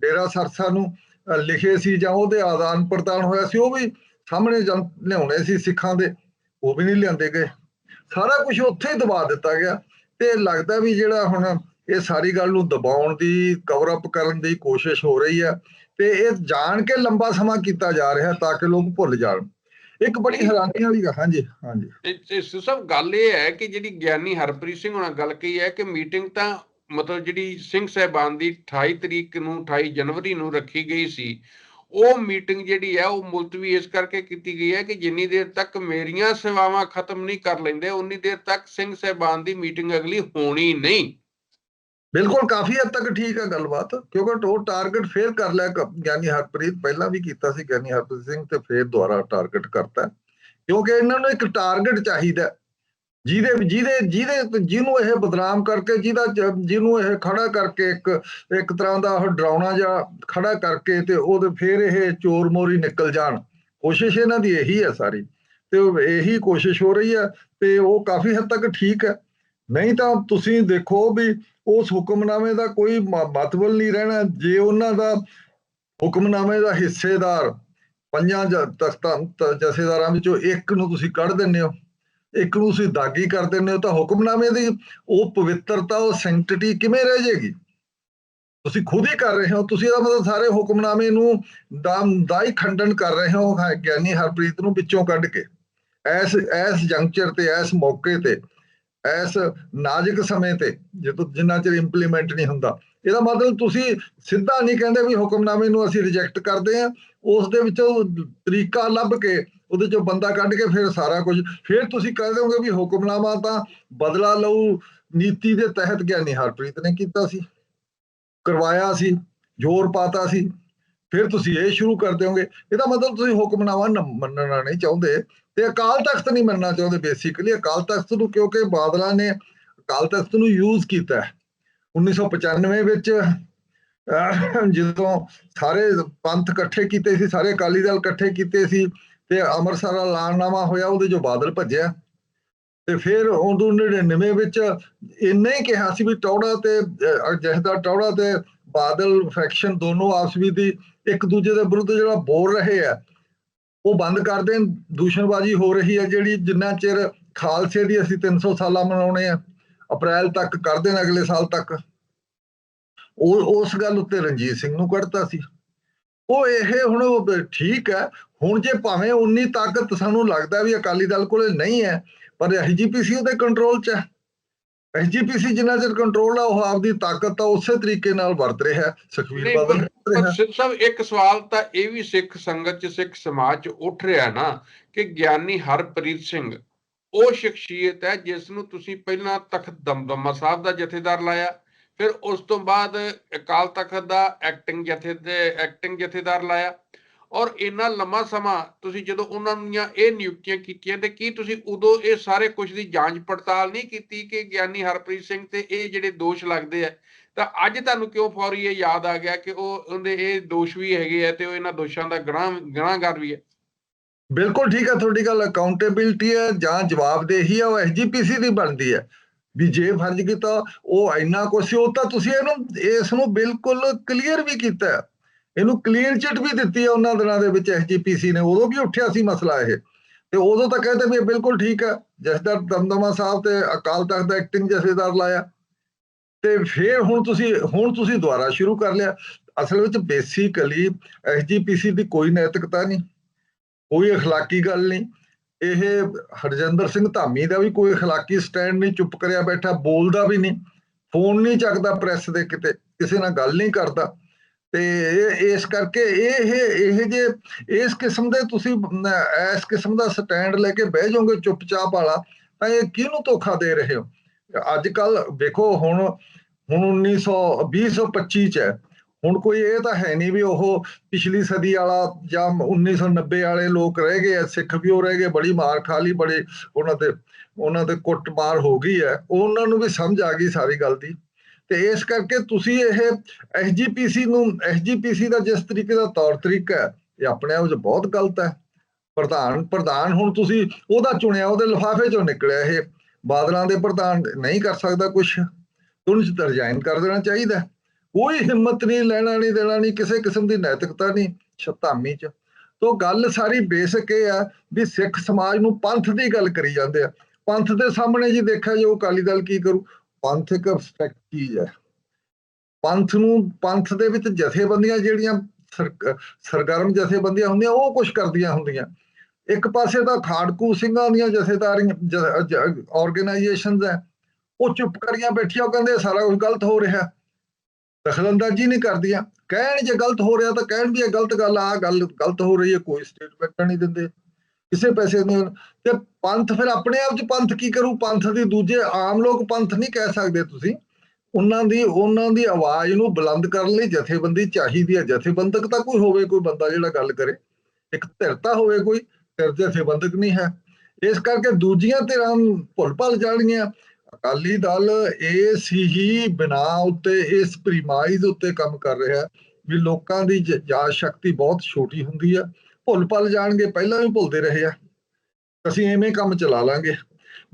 ਡੇਰਾ ਸਰਸਾ ਨੂੰ ਲਿਖੇ ਸੀ ਜਾਂ ਉਹਦੇ ਆਦਾਨ ਪ੍ਰਦਾਨ ਹੋਇਆ ਸੀ, ਉਹ ਵੀ ਸਾਹਮਣੇ ਜਾਂ ਲਿਆਉਣੇ ਸੀ ਸਿੱਖਾਂ ਦੇ, ਉਹ ਵੀ ਨਹੀਂ ਲਿਆਂਦੇ ਗਏ। ਸਾਰਾ ਕੁਝ ਉੱਥੇ ਹੀ ਦਬਾ ਦਿੱਤਾ ਗਿਆ ਤੇ ਲੱਗਦਾ ਵੀ ਜਿਹੜਾ ਹੁਣ ਇਹ ਸਾਰੀ ਗੱਲ ਨੂੰ ਦਬਾਉਣ ਦੀ ਕਵਰ ਅਪ ਕਰਨ ਦੀ ਕੋਸ਼ਿਸ਼ ਹੋ ਰਹੀ ਹੈ ਤੇ ਇਹ ਜਾਣ ਕੇ ਲੰਬਾ ਸਮਾਂ ਕੀਤਾ ਜਾ ਰਿਹਾ ਤਾਂ ਕਿ ਲੋਕ ਭੁੱਲ ਜਾਣ। ਇੱਕ ਬੜੀ ਹੈਰਾਨੀ ਵਾਲੀ ਗੱਲ, ਹਾਂਜੀ ਹਾਂਜੀ। ਇਹ- ਸਭ ਗੱਲ ਇਹ ਹੈ ਕਿ ਜਿਹੜੀ ਗਿਆਨੀ ਹਰਪ੍ਰੀਤ ਸਿੰਘ ਹੋਣਾ ਗੱਲ ਕਹੀ ਹੈ ਕਿ ਮੀਟਿੰਗ ਤਾਂ ਮਤਲਬ ਜਿਹੜੀ ਸਿੰਘ ਸਾਹਿਬਾਨ ਦੀ 28 ਤਰੀਕ ਨੂੰ 28 ਜਨਵਰੀ ਨੂੰ ਰੱਖੀ ਗਈ ਸੀ, ਉਹ ਮੀਟਿੰਗ ਜਿਹੜੀ ਹੈ, ਉਹ ਮੁਲਤਵੀ ਇਸ ਕਰਕੇ ਕੀਤੀ ਗਈ ਹੈ ਕਿ ਜਿੰਨੀ ਦੇਰ ਤੱਕ ਮੇਰੀਆਂ ਸੇਵਾਵਾਂ ਖਤਮ ਨਹੀਂ ਕਰ ਲੈਂਦੇ, ਉਨੀ ਦੇਰ ਤੱਕ ਸਿੰਘ ਸਾਹਿਬਾਨ ਦੀ ਮੀਟਿੰਗ ਅਗਲੀ ਹੋਣੀ ਨਹੀਂ। ਬਿਲਕੁਲ ਕਾਫੀ ਹੱਦ ਤੱਕ ਠੀਕ ਹੈ ਗੱਲਬਾਤ, ਕਿਉਂਕਿ ਉਹ ਟਾਰਗੇਟ ਫੇਰ ਕਰ ਲਿਆ ਗਿਆਨੀ ਹਰਪ੍ਰੀਤ, ਪਹਿਲਾਂ ਵੀ ਕੀਤਾ ਸੀ ਗਿਆਨੀ ਹਰਪ੍ਰੀਤ ਸਿੰਘ ਤੇ ਫੇਰ ਦੁਬਾਰਾ ਟਾਰਗੇਟ ਕਰਤਾ, ਕਿਉਂਕਿ ਇਹਨਾਂ ਨੂੰ ਇੱਕ ਟਾਰਗੇਟ ਚਾਹੀਦਾ, ਜਿਹਦੇ ਜਿਹਦੇ ਜਿਹਦੇ ਜਿਹਨੂੰ ਇਹ ਬਦਨਾਮ ਕਰਕੇ, ਜਿਹਦਾ ਜਿਹਨੂੰ ਇਹ ਖੜਾ ਕਰਕੇ ਇੱਕ ਇੱਕ ਤਰ੍ਹਾਂ ਦਾ ਉਹ ਡਰਾਉਣਾ ਜਾਂ ਖੜਾ ਕਰਕੇ ਤੇ ਉਹਦੇ ਫੇਰ ਇਹ ਚੋਰ ਮੋਰੀ ਨਿਕਲ ਜਾਣ, ਕੋਸ਼ਿਸ਼ ਇਹਨਾਂ ਦੀ ਇਹੀ ਹੈ ਸਾਰੀ, ਤੇ ਇਹੀ ਕੋਸ਼ਿਸ਼ ਹੋ ਰਹੀ ਹੈ ਤੇ ਉਹ ਕਾਫੀ ਹੱਦ ਤੱਕ ਠੀਕ ਹੈ ਨਹੀਂ ਤਾਂ ਤੁਸੀਂ ਦੇਖੋ ਵੀ ਉਸ ਹੁਕਮਨਾਮੇ ਦਾ ਕੋਈ ਮ- ਨਹੀਂ ਰਹਿਣਾ। ਜੇ ਉਹਨਾਂ ਦਾ ਹੁਕਮਨਾਮੇ ਦਾ ਹਿੱਸੇਦਾਰ ਪੰਜਾਂ ਤਖਤਾਂ ਜਥੇਦਾਰਾਂ ਵਿੱਚੋਂ ਇੱਕ ਨੂੰ ਤੁਸੀਂ ਕੱਢ ਦਿੰਦੇ ਹੋ, ਇੱਕ ਨੂੰ ਤੁਸੀਂ ਦਾਗੀ ਕਰ ਦਿੰਦੇ ਹੋ, ਤਾਂ ਹੁਕਮਨਾਮੇ ਦੀ ਉਹ ਪਵਿੱਤਰਤਾ, ਉਹ ਸੈਂਕਟਿਟੀ ਕਿਵੇਂ ਰਹਿ ਜਾਏਗੀ? ਤੁਸੀਂ ਖੁਦ ਹੀ ਕਰ ਰਹੇ ਹੋ, ਤੁਸੀਂ ਇਹਦਾ ਮਤਲਬ ਸਾਰੇ ਹੁਕਮਨਾਮੇ ਨੂੰ ਦਾ ਦਾ ਹੀ ਖੰਡਨ ਕਰ ਰਹੇ ਹੋ ਗਿਆਨੀ ਹਰਪ੍ਰੀਤ ਨੂੰ ਵਿੱਚੋਂ ਕੱਢ ਕੇ। ਐਸ ਐਸ ਜੰਕਚਰ ਤੇ, ਐਸ ਮੌਕੇ ਤੇ ਇਸ ਨਾਜ਼ੁਕ ਸਮੇਂ ਤੇ, ਜਦੋਂ ਜਿੰਨਾ ਚਿਰ ਇੰਪਲੀਮੈਂਟ ਨਹੀਂ ਹੁੰਦਾ। ਇਹਦਾ ਮਤਲਬ ਤੁਸੀਂ ਸਿੱਧਾ ਨਹੀਂ ਕਹਿੰਦੇ ਵੀ ਹੁਕਮਨਾਮੇ ਨੂੰ ਅਸੀਂ ਰਿਜੈਕਟ ਕਰਦੇ ਆ ਉਸ ਦੇ ਵਿੱਚੋਂ ਤਰੀਕਾ ਲੱਭ ਕੇ, ਉਹਦੇ ਚੋਂ ਬੰਦਾ ਕੱਢ ਕੇ ਫਿਰ ਸਾਰਾ ਕੁਝ। ਫਿਰ ਤੁਸੀਂ ਕਹਿ ਦਿਓਗੇ ਵੀ ਹੁਕਮਨਾਮਾ ਤਾਂ ਬਦਲਾ ਲਊ, ਨੀਤੀ ਦੇ ਤਹਿਤ ਗਿਆਨੀ ਹਰਪ੍ਰੀਤ ਨੇ ਕੀਤਾ ਸੀ। ਕਰਵਾਇਆ ਸੀ, ਜ਼ੋਰ ਪਾਤਾ ਸੀ। ਫਿਰ ਤੁਸੀਂ ਇਹ ਸ਼ੁਰੂ ਕਰ ਦਿਓਗੇ। ਇਹਦਾ ਮਤਲਬ ਤੁਸੀਂ ਹੁਕਮਨਾਮਾ ਮੰਨਣਾ ਨਹੀਂ ਚਾਹੁੰਦੇ। ਤੇ ਅਕਾਲ ਤਖਤ ਨਹੀਂ ਮੰਨਣਾ ਚਾਹੁੰਦੇ ਬੇਸਿਕਲੀ ਅਕਾਲ ਤਖਤ ਨੂੰ ਕਿਉਂਕਿ ਬਾਦਲਾਂ ਨੇ ਅਕਾਲ ਤਖਤ ਨੂੰ ਯੂਜ਼ ਕੀਤਾ ਹੈ। 1995 ਵਿੱਚ ਜਦੋਂ ਸਾਰੇ ਪੰਥ ਇਕੱਠੇ ਕੀਤੇ ਸੀ ਸਾਰੇ ਅਕਾਲੀ ਦਲ ਇਕੱਠੇ ਕੀਤੇ ਸੀ ਤੇ ਅੰਮ੍ਰਿਤਸਰ ਦਾ ਐਲਾਨਨਾਮਾ ਹੋਇਆ ਉਹਦੇ ਜੋ ਬਾਦਲ ਭੱਜਿਆ। ਤੇ ਫਿਰ ਉਦੋਂ 99 ਵਿੱਚ ਇੰਨੇ ਹੀ ਕਿਹਾ ਸੀ ਵੀ ਟੌੜਾ ਤੇ ਅਹ, ਜਥੇਦਾਰ ਟੌੜਾ ਤੇ ਬਾਦਲ ਫੈਕਸ਼ਨ ਦੋਨੋਂ ਆਪਸ ਵਿੱਚ ਦੀ ਇੱਕ ਦੂਜੇ ਦੇ ਵਿਰੁੱਧ ਜਿਹੜਾ ਬੋਲ ਰਹੇ ਆ ਉਹ ਬੰਦ ਕਰ ਦੇਣ। ਦੂਸ਼ਣਬਾਜ਼ੀ ਹੋ ਰਹੀ ਹੈ ਜਿਹੜੀ ਜਿੰਨਾ ਚਿਰ ਖਾਲਸੇ ਦੀ ਅਸੀਂ 300 ਸਾਲਾ ਮਨਾਉਣੇ ਆ, ਅਪ੍ਰੈਲ ਤੱਕ ਕਰ ਦੇਣ ਅਗਲੇ ਸਾਲ ਤੱਕ। ਉਹ, ਉਸ ਗੱਲ ਉੱਤੇ ਰਣਜੀਤ ਸਿੰਘ ਨੂੰ ਕੱਢਤਾ ਸੀ। ਉਹ ਇਹ ਹੁਣ ਠੀਕ ਹੈ, ਹੁਣ ਜੇ ਭਾਵੇਂ ਉਨੀ ਤਾਕਤ ਸਾਨੂੰ ਲੱਗਦਾ ਵੀ ਅਕਾਲੀ ਦਲ ਕੋਲੇ ਨਹੀਂ ਹੈ, ਪਰ ਐਸਜੀਪੀਸੀ ਉਹਦੇ ਕੰਟਰੋਲ 'ਚ ਹੈ। ਐਸਜੀਪੀਸੀ ਜਿੰਨਾ ਚਿਰ ਕੰਟਰੋਲ ਆ ਉਹ ਆਪਦੀ ਤਾਕਤ ਤਾਂ ਉਸੇ ਤਰੀਕੇ ਨਾਲ ਵਰਤ ਰਿਹਾ ਸੁਖਵੀਰ ਬਾਦਲ ਪਰ ਸਿੱਧ ਸਾਹਿਬ ਇੱਕ ਸਵਾਲ ਤਾਂ ਇਹ ਵੀ ਸਿੱਖ ਸੰਗਤ ਚ ਸਿੱਖ ਸਮਾਜ ਚ ਉੱਠ ਰਿਹਾ ਨਾ ਕਿ ਗਿਆਨੀ ਹਰਪ੍ਰੀਤ ਸਿੰਘ ਉਹ ਸ਼ਖਸੀਅਤ ਹੈ ਜਿਸ ਨੂੰ ਤੁਸੀਂ ਪਹਿਲਾਂ ਤਖਤ ਦਮਦਮਾ ਸਾਹਿਬ ਦਾ ਜਥੇਦਾਰ ਲਾਇਆ ਫਿਰ ਉਸ ਤੋਂ ਬਾਅਦ ਅਕਾਲ ਤਖਤ ਦਾ ਐਕਟਿੰਗ ਜਥੇ ਦੇ ਐਕਟਿੰਗ ਜਥੇਦਾਰ ਲਾਇਆ। ਔਰ ਇੰਨਾ ਲੰਮਾ ਸਮਾਂ ਤੁਸੀਂ ਜਦੋਂ ਉਹਨਾਂ ਦੀਆਂ ਇਹ ਨਿਯੁਕਤੀਆਂ ਕੀਤੀਆਂ ਤੇ ਕੀ ਤੁਸੀਂ ਉਦੋਂ ਇਹ ਸਾਰੇ ਕੁਝ ਦੀ ਜਾਂਚ ਪੜਤਾਲ ਨਹੀਂ ਕੀਤੀ ਕਿ ਗਿਆਨੀ ਹਰਪ੍ਰੀਤ ਸਿੰਘ ਤੇ ਇਹ ਜਿਹੜੇ ਦੋਸ਼ ਲੱਗਦੇ ਆ? ਤਾਂ ਅੱਜ ਤੁਹਾਨੂੰ ਕਿਉਂ ਫੌਰੀ ਇਹ ਯਾਦ ਆ ਗਿਆ ਕਿ ਉਹ ਉਹਦੇ ਇਹ ਦੋਸ਼ ਵੀ ਹੈਗੇ ਆ ਤੇ ਉਹ ਇਹਨਾਂ ਦੋਸ਼ਾਂ ਦਾ ਗੁਨਾਹ ਗੁਨਾਹਗਾਰ ਵੀ ਹੈ ਬਿਲਕੁਲ ਠੀਕ ਹੈ ਤੁਹਾਡੀ ਗੱਲ ਅਕਾਊਂਟੇਬਿਲਟੀ ਹੈ ਜਾਂ ਜਵਾਬਦੇਹੀ ਹੈ ਉਹ ਐਸਜੀਪੀਸੀ ਦੀ ਬਣਦੀ ਹੈ ਵੀ ਜੇ ਫਰਜ਼ ਕੀਤਾ ਉਹ ਇੰਨਾ ਕੁਛ ਸੀ, ਉਹ ਤਾਂ ਤੁਸੀਂ ਇਹਨੂੰ, ਇਸ ਨੂੰ ਬਿਲਕੁਲ ਕਲੀਅਰ ਵੀ ਕੀਤਾ। ਇਹਨੂੰ ਕਲੀਅਰ ਚਿੱਟ ਵੀ ਦਿੱਤੀ ਹੈ ਉਹਨਾਂ ਦਿਨਾਂ ਦੇ ਵਿੱਚ ਐਸਜੀਪੀਸੀ ਨੇ ਉਦੋਂ ਵੀ ਉੱਠਿਆ ਸੀ ਮਸਲਾ ਇਹ ਤੇ ਉਦੋਂ ਤਾਂ ਕਹਿੰਦੇ ਵੀ ਇਹ ਬਿਲਕੁਲ ਠੀਕ ਹੈ ਜਸਦਰ ਦਮਦਮਾ ਸਾਹਿਬ ਤੇ ਅਕਾਲ ਤਖਤ ਦਾ ਐਕਟਿੰਗ ਜਥੇਦਾਰ ਲਾਇਆ ਤੇ ਫਿਰ ਹੁਣ ਤੁਸੀਂ ਹੁਣ ਤੁਸੀਂ ਦੁਬਾਰਾ ਸ਼ੁਰੂ ਕਰ ਲਿਆ ਅਸਲ ਵਿੱਚ ਬੇਸਿਕਲੀ ਐਸਜੀਪੀਸੀ ਦੀ ਕੋਈ ਨੈਤਿਕਤਾ ਨਹੀਂ ਕੋਈ اخلاقی ਗੱਲ ਨਹੀਂ ਇਹ ਹਰਜਿੰਦਰ ਸਿੰਘ ਧਾਮੀ ਦਾ ਵੀ ਕੋਈ اخلاقی ਸਟੈਂਡ ਨਹੀਂ ਚੁੱਪ ਕਰਿਆ ਬੈਠਾ ਬੋਲਦਾ ਵੀ ਨਹੀਂ ਫੋਨ ਨਹੀਂ ਚੱਕਦਾ ਪ੍ਰੈਸ ਦੇ ਕਿਤੇ ਕਿਸੇ ਨਾਲ ਗੱਲ ਨਹੀਂ ਕਰਦਾ ਤੇ ਇਸ ਕਰਕੇ ਇਹ ਇਹ ਜੇ ਇਸ ਕਿਸਮ ਦੇ ਤੁਸੀਂ ਇਸ ਕਿਸਮ ਦਾ ਸਟੈਂਡ ਲੈ ਕੇ ਬਹਿ ਜਾਓਗੇ ਚੁੱਪਚਾਪ ਵਾਲਾ, ਤਾਂ ਇਹ ਕਿਹਨੂੰ ਧੋਖਾ ਦੇ ਰਹੇ ਹੋ? ਅੱਜ ਕੱਲ ਵੇਖੋ ਹੁਣ ਹੁਣ 1900 2025 ਚ ਹੈ। ਹੁਣ ਕੋਈ ਇਹ ਤਾਂ ਹੈ ਨਹੀਂ ਵੀ ਉਹ ਪਿਛਲੀ ਸਦੀ ਵਾਲਾ ਜਾਂ 1990 ਵਾਲੇ ਲੋਕ ਰਹਿ ਗਏ ਆ, ਸਿੱਖ ਵੀ ਉਹ ਰਹਿ ਗਏ, ਬੜੀ ਮਾਰ ਖਾ ਲਈ, ਬੜੇ ਉਹਨਾਂ ਦੇ ਉਹਨਾਂ ਦੇ ਕੁੱਟਮਾਰ ਹੋ ਗਈ ਹੈ। ਉਹਨਾਂ ਨੂੰ ਵੀ ਸਮਝ ਆ ਗਈ ਸਾਰੀ ਗੱਲ ਦੀ। ਤੇ ਇਸ ਕਰਕੇ ਤੁਸੀਂ ਇਹ ਐਸਜੀਪੀਸੀ ਨੂੰ ਐਸਜੀਪੀਸੀ ਦਾ ਜਿਸ ਤਰੀਕੇ ਦਾ ਤੌਰ ਤਰੀਕਾ ਹੈ, ਇਹ ਆਪਣੇ ਆਪ 'ਚ ਬਹੁਤ ਗਲਤ ਹੈ। ਪ੍ਰਧਾਨ ਪ੍ਰਧਾਨ ਹੁਣ ਤੁਸੀਂ ਉਹਦਾ ਚੁਣਿਆ, ਉਹਦੇ ਲਿਫਾਫੇ 'ਚੋਂ ਨਿਕਲਿਆ ਇਹ। ਬਾਦਲਾਂ ਦੇ ਪ੍ਰਧਾਨ ਨਹੀਂ ਕਰ ਸਕਦਾ ਕੁਝ ਉਹਨੂੰ ਚ ਰਿਜ਼ਾਈਨ ਕਰ ਦੇਣਾ ਚਾਹੀਦਾ ਕੋਈ ਹਿੰਮਤ ਨਹੀਂ, ਲੈਣਾ ਨਹੀਂ, ਦੇਣਾ ਨਹੀਂ, ਕਿਸੇ ਕਿਸਮ ਦੀ ਨੈਤਿਕਤਾ ਨਹੀਂ, ਸ਼ਤਾਮੀ ਚ। ਤੋਂ ਗੱਲ ਸਾਰੀ ਬੇਸਿਕ ਇਹ ਆ ਵੀ ਸਿੱਖ ਸਮਾਜ ਨੂੰ ਪੰਥ ਦੀ ਗੱਲ ਕਰੀ ਜਾਂਦੇ ਆ। ਪੰਥ ਦੇ ਸਾਹਮਣੇ ਜੀ ਦੇਖਿਆ ਜੋ ਅਕਾਲੀ ਦਲ ਕੀ ਕਰੂ? ਪੰਥ ਇੱਕ abstract ਚੀਜ਼ ਹੈ। ਪੰਥ ਨੂੰ, ਪੰਥ ਦੇ ਵਿੱਚ ਜਥੇਬੰਦੀਆਂ ਜਿਹੜੀਆਂ ਸਰ- ਸਰਗਰਮ ਜਥੇਬੰਦੀਆਂ ਹੁੰਦੀਆਂ, ਉਹ ਕੁਝ ਕਰਦੀਆਂ ਹੁੰਦੀਆਂ। ਇੱਕ ਪਾਸੇ ਤਾਂ ਖਾੜਕੂ ਸਿੰਘਾਂ ਦੀਆਂ ਜਥੇਦਾਰੀਆਂ ਆਰਗੇਨਾਈਜੇਸ਼ਨਸ ਹੈ। ਉਹ ਚੁੱਪ ਕਰੀਆਂ ਬੈਠੀਆਂ, ਉਹ ਕਹਿੰਦੇ ਸਾਰਾ ਕੁਝ ਗਲਤ ਹੋ ਰਿਹਾ। ਦਖਲਅੰਦਾਜ਼ੀ ਨਹੀਂ ਕਰਦੀਆਂ। ਕਹਿਣ ਜੇ ਗਲਤ ਹੋ ਰਿਹਾ ਤਾਂ ਕਹਿਣ ਵੀ ਇਹ ਗਲਤ ਗੱਲ ਆ, ਗੱਲ ਗਲਤ ਹੋ ਰਹੀ ਹੈ, ਕੋਈ ਸਟੇਟਮੈਂਟ ਨਹੀਂ ਦਿੰਦੇ। ਕਿਸੇ ਪੈਸੇ ਨਹੀਂ ਤੇ ਪੰਥ ਫਿਰ ਆਪਣੇ ਆਪ ਚ ਪੰਥ ਕੀ ਕਰੂ? ਪੰਥ ਦੀ ਦੂਜੇ ਆਮ ਲੋਕ ਪੰਥ ਨਹੀਂ ਕਹਿ ਸਕਦੇ ਤੁਸੀਂ। ਉਹਨਾਂ ਦੀ ਉਹਨਾਂ ਦੀ ਆਵਾਜ਼ ਨੂੰ ਬੁਲੰਦ ਕਰਨ ਲਈ ਜਥੇਬੰਦੀ ਚਾਹੀਦੀ ਹੈ। ਜਥੇਬੰਦਕ ਤਾਂ ਕੋਈ ਹੋਵੇ, ਕੋਈ ਬੰਦਾ ਜਿਹੜਾ ਗੱਲ ਕਰੇ। ਇੱਕ ਧਿਰਤਾ ਹੋਵੇ ਕੋਈ, ਧਿਰ ਜਥੇਬੰਦਕ ਨਹੀਂ ਹੈ। ਇਸ ਕਰਕੇ ਦੂਜੀਆਂ ਧਿਰਾਂ ਭੁੱਲ ਭੱਲ ਜਾਣਗੀਆਂ। ਅਕਾਲੀ ਦਲ ਇਸ ਹੀ ਬਿਨਾ ਉੱਤੇ, ਇਸ ਪ੍ਰੀਮਾਈਜ਼ ਉੱਤੇ ਕੰਮ ਕਰ ਰਿਹਾ ਵੀ ਲੋਕਾਂ ਦੀ ਜ- ਯਾਦ ਸ਼ਕਤੀ ਬਹੁਤ ਛੋਟੀ ਹੁੰਦੀ ਹੈ। ਭੁੱਲ ਭੱਲ ਜਾਣਗੇ, ਪਹਿਲਾਂ ਵੀ ਭੁੱਲਦੇ ਰਹੇ ਆ। ਅਸੀਂ ਐਵੇਂ ਕੰਮ ਚਲਾ ਲਾਂਗੇ।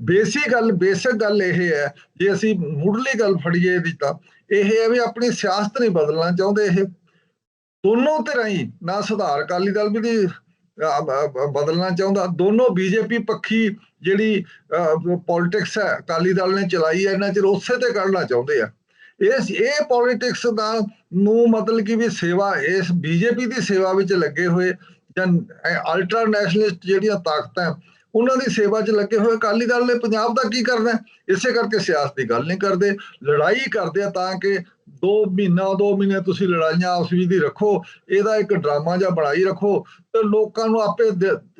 ਬੇਸਿਕ ਗੱਲ ਬੇਸਿਕ ਗੱਲ ਇਹ ਹੈ, ਜੇ ਅਸੀਂ ਮੁੱਢਲੀ ਗੱਲ ਫੜੀਏ ਦੀ ਤਾਂ, ਇਹ ਹੈ ਵੀ ਆਪਣੀ ਸਿਆਸਤ ਨਹੀਂ ਬਦਲਣਾ ਚਾਹੁੰਦੇ ਇਹ। ਦੋਨੋਂ ਧਿਰਾਂ ਹੀ ਨਾ ਸੁਧਾਰ ਅਕਾਲੀ ਦਲ ਵੀ ਨਹੀਂ ਬਦਲਣਾ ਚਾਹੁੰਦਾ। ਦੋਨੋਂ ਬੀਜੇਪੀ ਪੱਖੀ ਜਿਹੜੀ ਪੋਲਿਟਿਕਸ ਹੈ, ਅਕਾਲੀ ਦਲ ਨੇ ਚਲਾਈ ਹੈ, ਇਹਨਾਂ 'ਚ ਉਸੇ ਤੇ ਕਰਨਾ ਚਾਹੁੰਦੇ ਆ। ਇਸ, ਇਹ ਪੋਲਿਟਿਕਸ ਦਾ ਨੂੰ ਮਤਲਬ ਕਿ ਵੀ ਸੇਵਾ, ਇਸ ਬੀਜੇਪੀ ਦੀ ਸੇਵਾ ਵਿੱਚ ਲੱਗੇ ਹੋਏ ਜਾਂ ਅਲਟਰਾ ਨੈਸ਼ਨਲਿਸਟ ਜਿਹੜੀਆਂ ਤਾਕਤਾਂ, ਉਹਨਾਂ ਦੀ ਸੇਵਾ 'ਚ ਲੱਗੇ ਹੋਏ ਅਕਾਲੀ ਦਲ ਨੇ ਪੰਜਾਬ ਦਾ ਕੀ ਕਰਨਾ ਇਸੇ ਕਰਕੇ ਸਿਆਸਤ ਦੀ ਗੱਲ ਨਹੀਂ ਕਰਦੇ, ਲੜਾਈ ਕਰਦੇ ਆ ਤਾਂ ਕਿ 2 ਮਹੀਨਾ 2 ਮਹੀਨੇ ਤੁਸੀਂ ਲੜਾਈਆਂ ਆਪਸ ਵਿੱਚ ਦੀ ਰੱਖੋ, ਇਹਦਾ ਇੱਕ ਡਰਾਮਾ ਜਿਹਾ ਬਣਾਈ ਰੱਖੋ, ਤੇ ਲੋਕਾਂ ਨੂੰ ਆਪੇ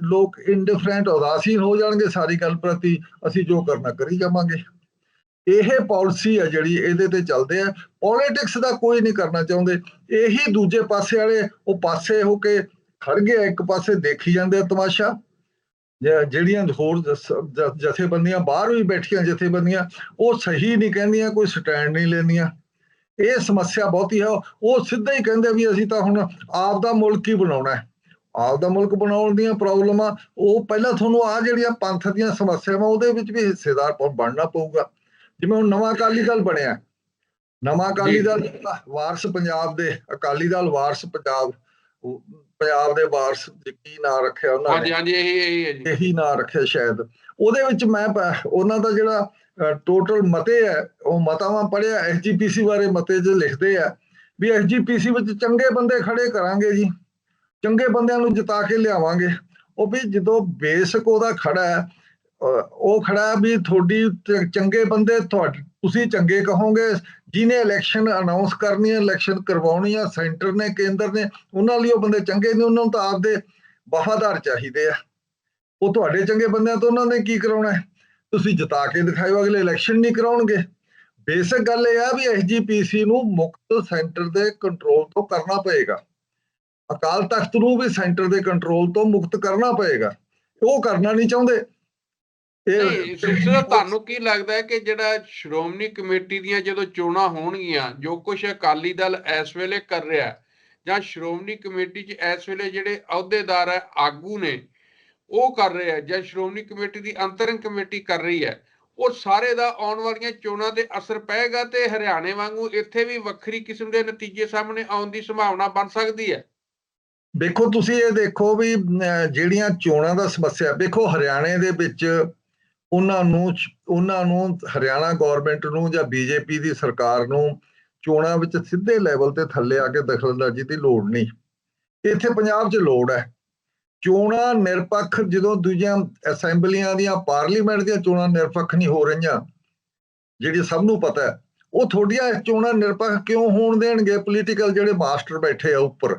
ਲੋਕ ਇਨਡਿਫਰੈਂਟ ਉਦਾਸੀਨ ਹੋ ਜਾਣਗੇ ਸਾਰੀ ਗੱਲ ਪ੍ਰਤੀ, ਅਸੀਂ ਜੋ ਕਰਨਾ ਕਰੀ ਜਾਵਾਂਗੇ। ਇਹ ਪਾਲਿਸੀ ਹੈ ਜਿਹੜੀ ਇਹਦੇ ਤੇ ਚੱਲਦੇ ਆ ਪੋਲਿਟਿਕਸ ਦਾ ਕੋਈ ਨਹੀਂ ਕਰਨਾ ਚਾਹੁੰਦੇ, ਇਹੀ ਦੂਜੇ ਪਾਸੇ ਵਾਲੇ, ਉਹ ਪਾਸੇ ਹੋ ਕੇ ਖੜ ਗਏ ਇੱਕ ਪਾਸੇ ਦੇਖੀ ਜਾਂਦੇ ਆ ਤਮਾਸ਼ਾ। ਜਿਹੜੀਆਂ ਹੋਰ ਜਥੇਬੰਦੀਆਂ ਬਾਹਰ ਵੀ ਬੈਠੀਆਂ ਜਥੇਬੰਦੀਆਂ ਉਹ ਸਹੀ ਨਹੀਂ ਕਹਿੰਦੀਆਂ ਕੋਈ ਸਟੈਂਡ ਨਹੀਂ ਲੈਂਦੀਆਂ। ਇਹ ਸਮੱਸਿਆ ਬਹੁਤੀ ਹੈ। ਉਹ ਸਿੱਧਾ ਹੀ ਕਹਿੰਦੇ ਵੀ ਅਸੀਂ ਤਾਂ ਹੁਣ ਆਪ ਦਾ ਮੁਲਕ ਹੀ ਬਣਾਉਣਾ ਹੈ। ਆਪ ਦਾ ਮੁਲਕ ਬਣਾਉਣ ਦੀਆਂ ਪ੍ਰੋਬਲਮਾਂ ਉਹ ਪਹਿਲਾਂ ਤੁਹਾਨੂੰ ਆ ਜਿਹੜੀਆਂ ਪੰਥ ਦੀਆਂ ਸਮੱਸਿਆਵਾਂ ਉਹਦੇ ਵਿੱਚ ਵੀ ਹਿੱਸੇਦਾਰ ਬਣਨਾ ਪਊਗਾ। ਜਿਵੇਂ ਹੁਣ ਨਵਾਂ ਅਕਾਲੀ ਦਲ ਬਣਿਆ। ਨਵਾਂ ਅਕਾਲੀ। ਦਲ ਵਾਰਸ ਪੰਜਾਬ ਦੇ ਅਕਾਲੀ ਦਲ ਵਾਰਸ ਪੰਜਾਬ। ਪੰਜਾਬ ਦੇ ਵਾਰਸ ਕੀ ਨਾਂ ਰੱਖਿਆ ਉਹਨਾਂ ਨੇ? ਹਾਂਜੀ ਹਾਂਜੀ ਇਹੀ ਇਹੀ ਹੈ ਜੀ। ਇਹੀ ਨਾਂ ਰੱਖਿਆ ਸ਼ਾਇਦ। ਉਹਦੇ ਵਿੱਚ ਮੈਂ ਉਹਨਾਂ ਦਾ ਜਿਹੜਾ ਟੋਟਲ ਮਤੇ ਹੈ ਉਹ ਮਤਾਵਾਂ ਪੜਿਆ ਐਸਜੀਪੀਸੀ ਬਾਰੇ ਮਤੇ 'ਚ ਲਿਖਦੇ ਆ ਵੀ ਐਸਜੀਪੀਸੀ ਵਿੱਚ ਚੰਗੇ ਬੰਦੇ ਖੜੇ ਕਰਾਂਗੇ ਜੀ। ਚੰਗੇ ਬੰਦਿਆਂ ਨੂੰ ਜਿਤਾ ਕੇ ਲਿਆਵਾਂਗੇ। ਉਹ ਵੀ ਜਦੋਂ ਬੇਸਿਕ ਉਹਦਾ ਖੜਾ ਹੈ ਉਹ ਖੜਾ ਵੀ ਤੁਹਾਡੀ ਚੰਗੇ ਬੰਦੇ ਤੁਹਾਡੇ ਤੁਸੀਂ ਚੰਗੇ ਕਹੋਗੇ, ਜਿਹਨੇ ਇਲੈਕਸ਼ਨ ਅਨਾਉਂਸ ਕਰਨੀ ਹੈ ਇਲੈਕਸ਼ਨ ਕਰਵਾਉਣੀ ਆ, ਸੈਂਟਰ ਨੇ, ਕੇਂਦਰ ਨੇ, ਉਹਨਾਂ ਲਈ ਉਹ ਬੰਦੇ ਚੰਗੇ ਨੇ, ਉਹਨਾਂ ਨੂੰ ਤਾਂ ਆਪਦੇ ਵਫਾਦਾਰ ਚਾਹੀਦੇ ਆ। ਉਹ ਤੁਹਾਡੇ ਚੰਗੇ ਬੰਦਿਆਂ ਤੋਂ ਉਹਨਾਂ ਨੇ ਕੀ ਕਰਾਉਣਾ ਤੁਸੀਂ ਜਿਤਾ ਕੇ ਦਿਖਾਇਓ, ਅਗਲੇ ਇਲੈਕਸ਼ਨ ਨਹੀਂ ਕਰਾਉਣਗੇ। ਬੇਸਿਕ ਗੱਲ ਇਹ ਆ ਵੀ ਐਸਜੀਪੀਸੀ ਨੂੰ ਮੁਕਤ ਸੈਂਟਰ ਦੇ ਕੰਟਰੋਲ ਤੋਂ ਕਰਨਾ ਪਏਗਾ। ਅਕਾਲ ਤਖਤ ਨੂੰ ਵੀ ਸੈਂਟਰ ਦੇ ਕੰਟਰੋਲ ਤੋਂ ਮੁਕਤ ਕਰਨਾ ਪਏਗਾ। ਉਹ ਕਰਨਾ ਨਹੀਂ ਚਾਹੁੰਦੇ। ਨਹੀਂ ਸਿਲਸਿਲਾ ਤੁਹਾਨੂੰ ਕੀ ਲੱਗਦਾ ਹੈ ਕਿ ਜਿਹੜਾ ਸ਼੍ਰੋਮਣੀ ਕਮੇਟੀ ਦੀਆਂ ਜਦੋਂ ਚੋਣਾਂ ਹੋਣਗੀਆਂ ਜੋ ਕੁਝ ਅਕਾਲੀ ਦਲ ਇਸ ਵੇਲੇ ਕਰ ਰਿਹਾ ਜਾਂ ਸ਼੍ਰੋਮਣੀ ਕਮੇਟੀ 'ਚ ਇਸ ਵੇਲੇ ਜਿਹੜੇ ਅਹੁਦੇਦਾਰ ਹੈ ਆਗੂ ਨੇ ਉਹ ਕਰ ਰਹੇ ਜਾਂ ਸ਼੍ਰੋਮਣੀ ਕਮੇਟੀ ਦੀ ਅੰਤਰਿਮ ਕਮੇਟੀ ਕਰ ਰਹੀ ਹੈ ਉਹ ਸਾਰੇ ਦਾ ਆਉਣ ਵਾਲੀਆਂ ਚੋਣਾਂ ਤੇ ਅਸਰ ਪਏਗਾ ਤੇ ਹਰਿਆਣੇ ਵਾਂਗੂ ਇੱਥੇ ਵੀ ਵੱਖਰੀ ਕਿਸਮ ਦੇ ਨਤੀਜੇ ਸਾਹਮਣੇ ਆਉਣ ਦੀ ਸੰਭਾਵਨਾ ਬਣ ਸਕਦੀ ਹੈ? ਦੇਖੋ ਤੁਸੀਂ ਇਹ ਦੇਖੋ ਵੀ ਜਿਹੜੀਆਂ ਚੋਣਾਂ ਦਾ ਸਮੱਸਿਆ ਦੇਖੋ ਹਰਿਆਣੇ ਦੇ ਵਿੱਚ ਉਹਨਾਂ ਨੂੰ ਉਹਨਾਂ ਨੂੰ ਹਰਿਆਣਾ ਗਵਰਨਮੈਂਟ ਨੂੰ ਜਾਂ ਬੀਜੇਪੀ ਦੀ ਸਰਕਾਰ ਨੂੰ ਚੋਣਾਂ ਵਿੱਚ ਸਿੱਧੇ ਲੈਵਲ ਤੇ ਥੱਲੇ ਆ ਕੇ ਦਖਲਅੰਦਾਜ਼ੀ ਦੀ ਲੋੜ ਨਹੀਂ। ਇੱਥੇ ਪੰਜਾਬ 'ਚ ਲੋੜ ਹੈ। ਚੋਣਾਂ ਨਿਰਪੱਖ ਜਦੋਂ ਦੂਜੀਆਂ ਅਸੈਂਬਲੀਆਂ ਦੀਆਂ, ਪਾਰਲੀਮੈਂਟ ਦੀਆਂ ਚੋਣਾਂ ਨਿਰਪੱਖ ਨਹੀਂ ਹੋ ਰਹੀਆਂ, ਜਿਹੜੀ ਸਭ ਨੂੰ ਪਤਾ ਹੈ, ਉਹ ਥੋੜੀਆਂ ਚੋਣਾਂ ਨਿਰਪੱਖ ਕਿਉਂ ਹੋਣ ਦੇਣਗੇ? ਪੋਲੀਟੀਕਲ ਜਿਹੜੇ ਮਾਸਟਰ ਬੈਠੇ ਆ ਉੱਪਰ,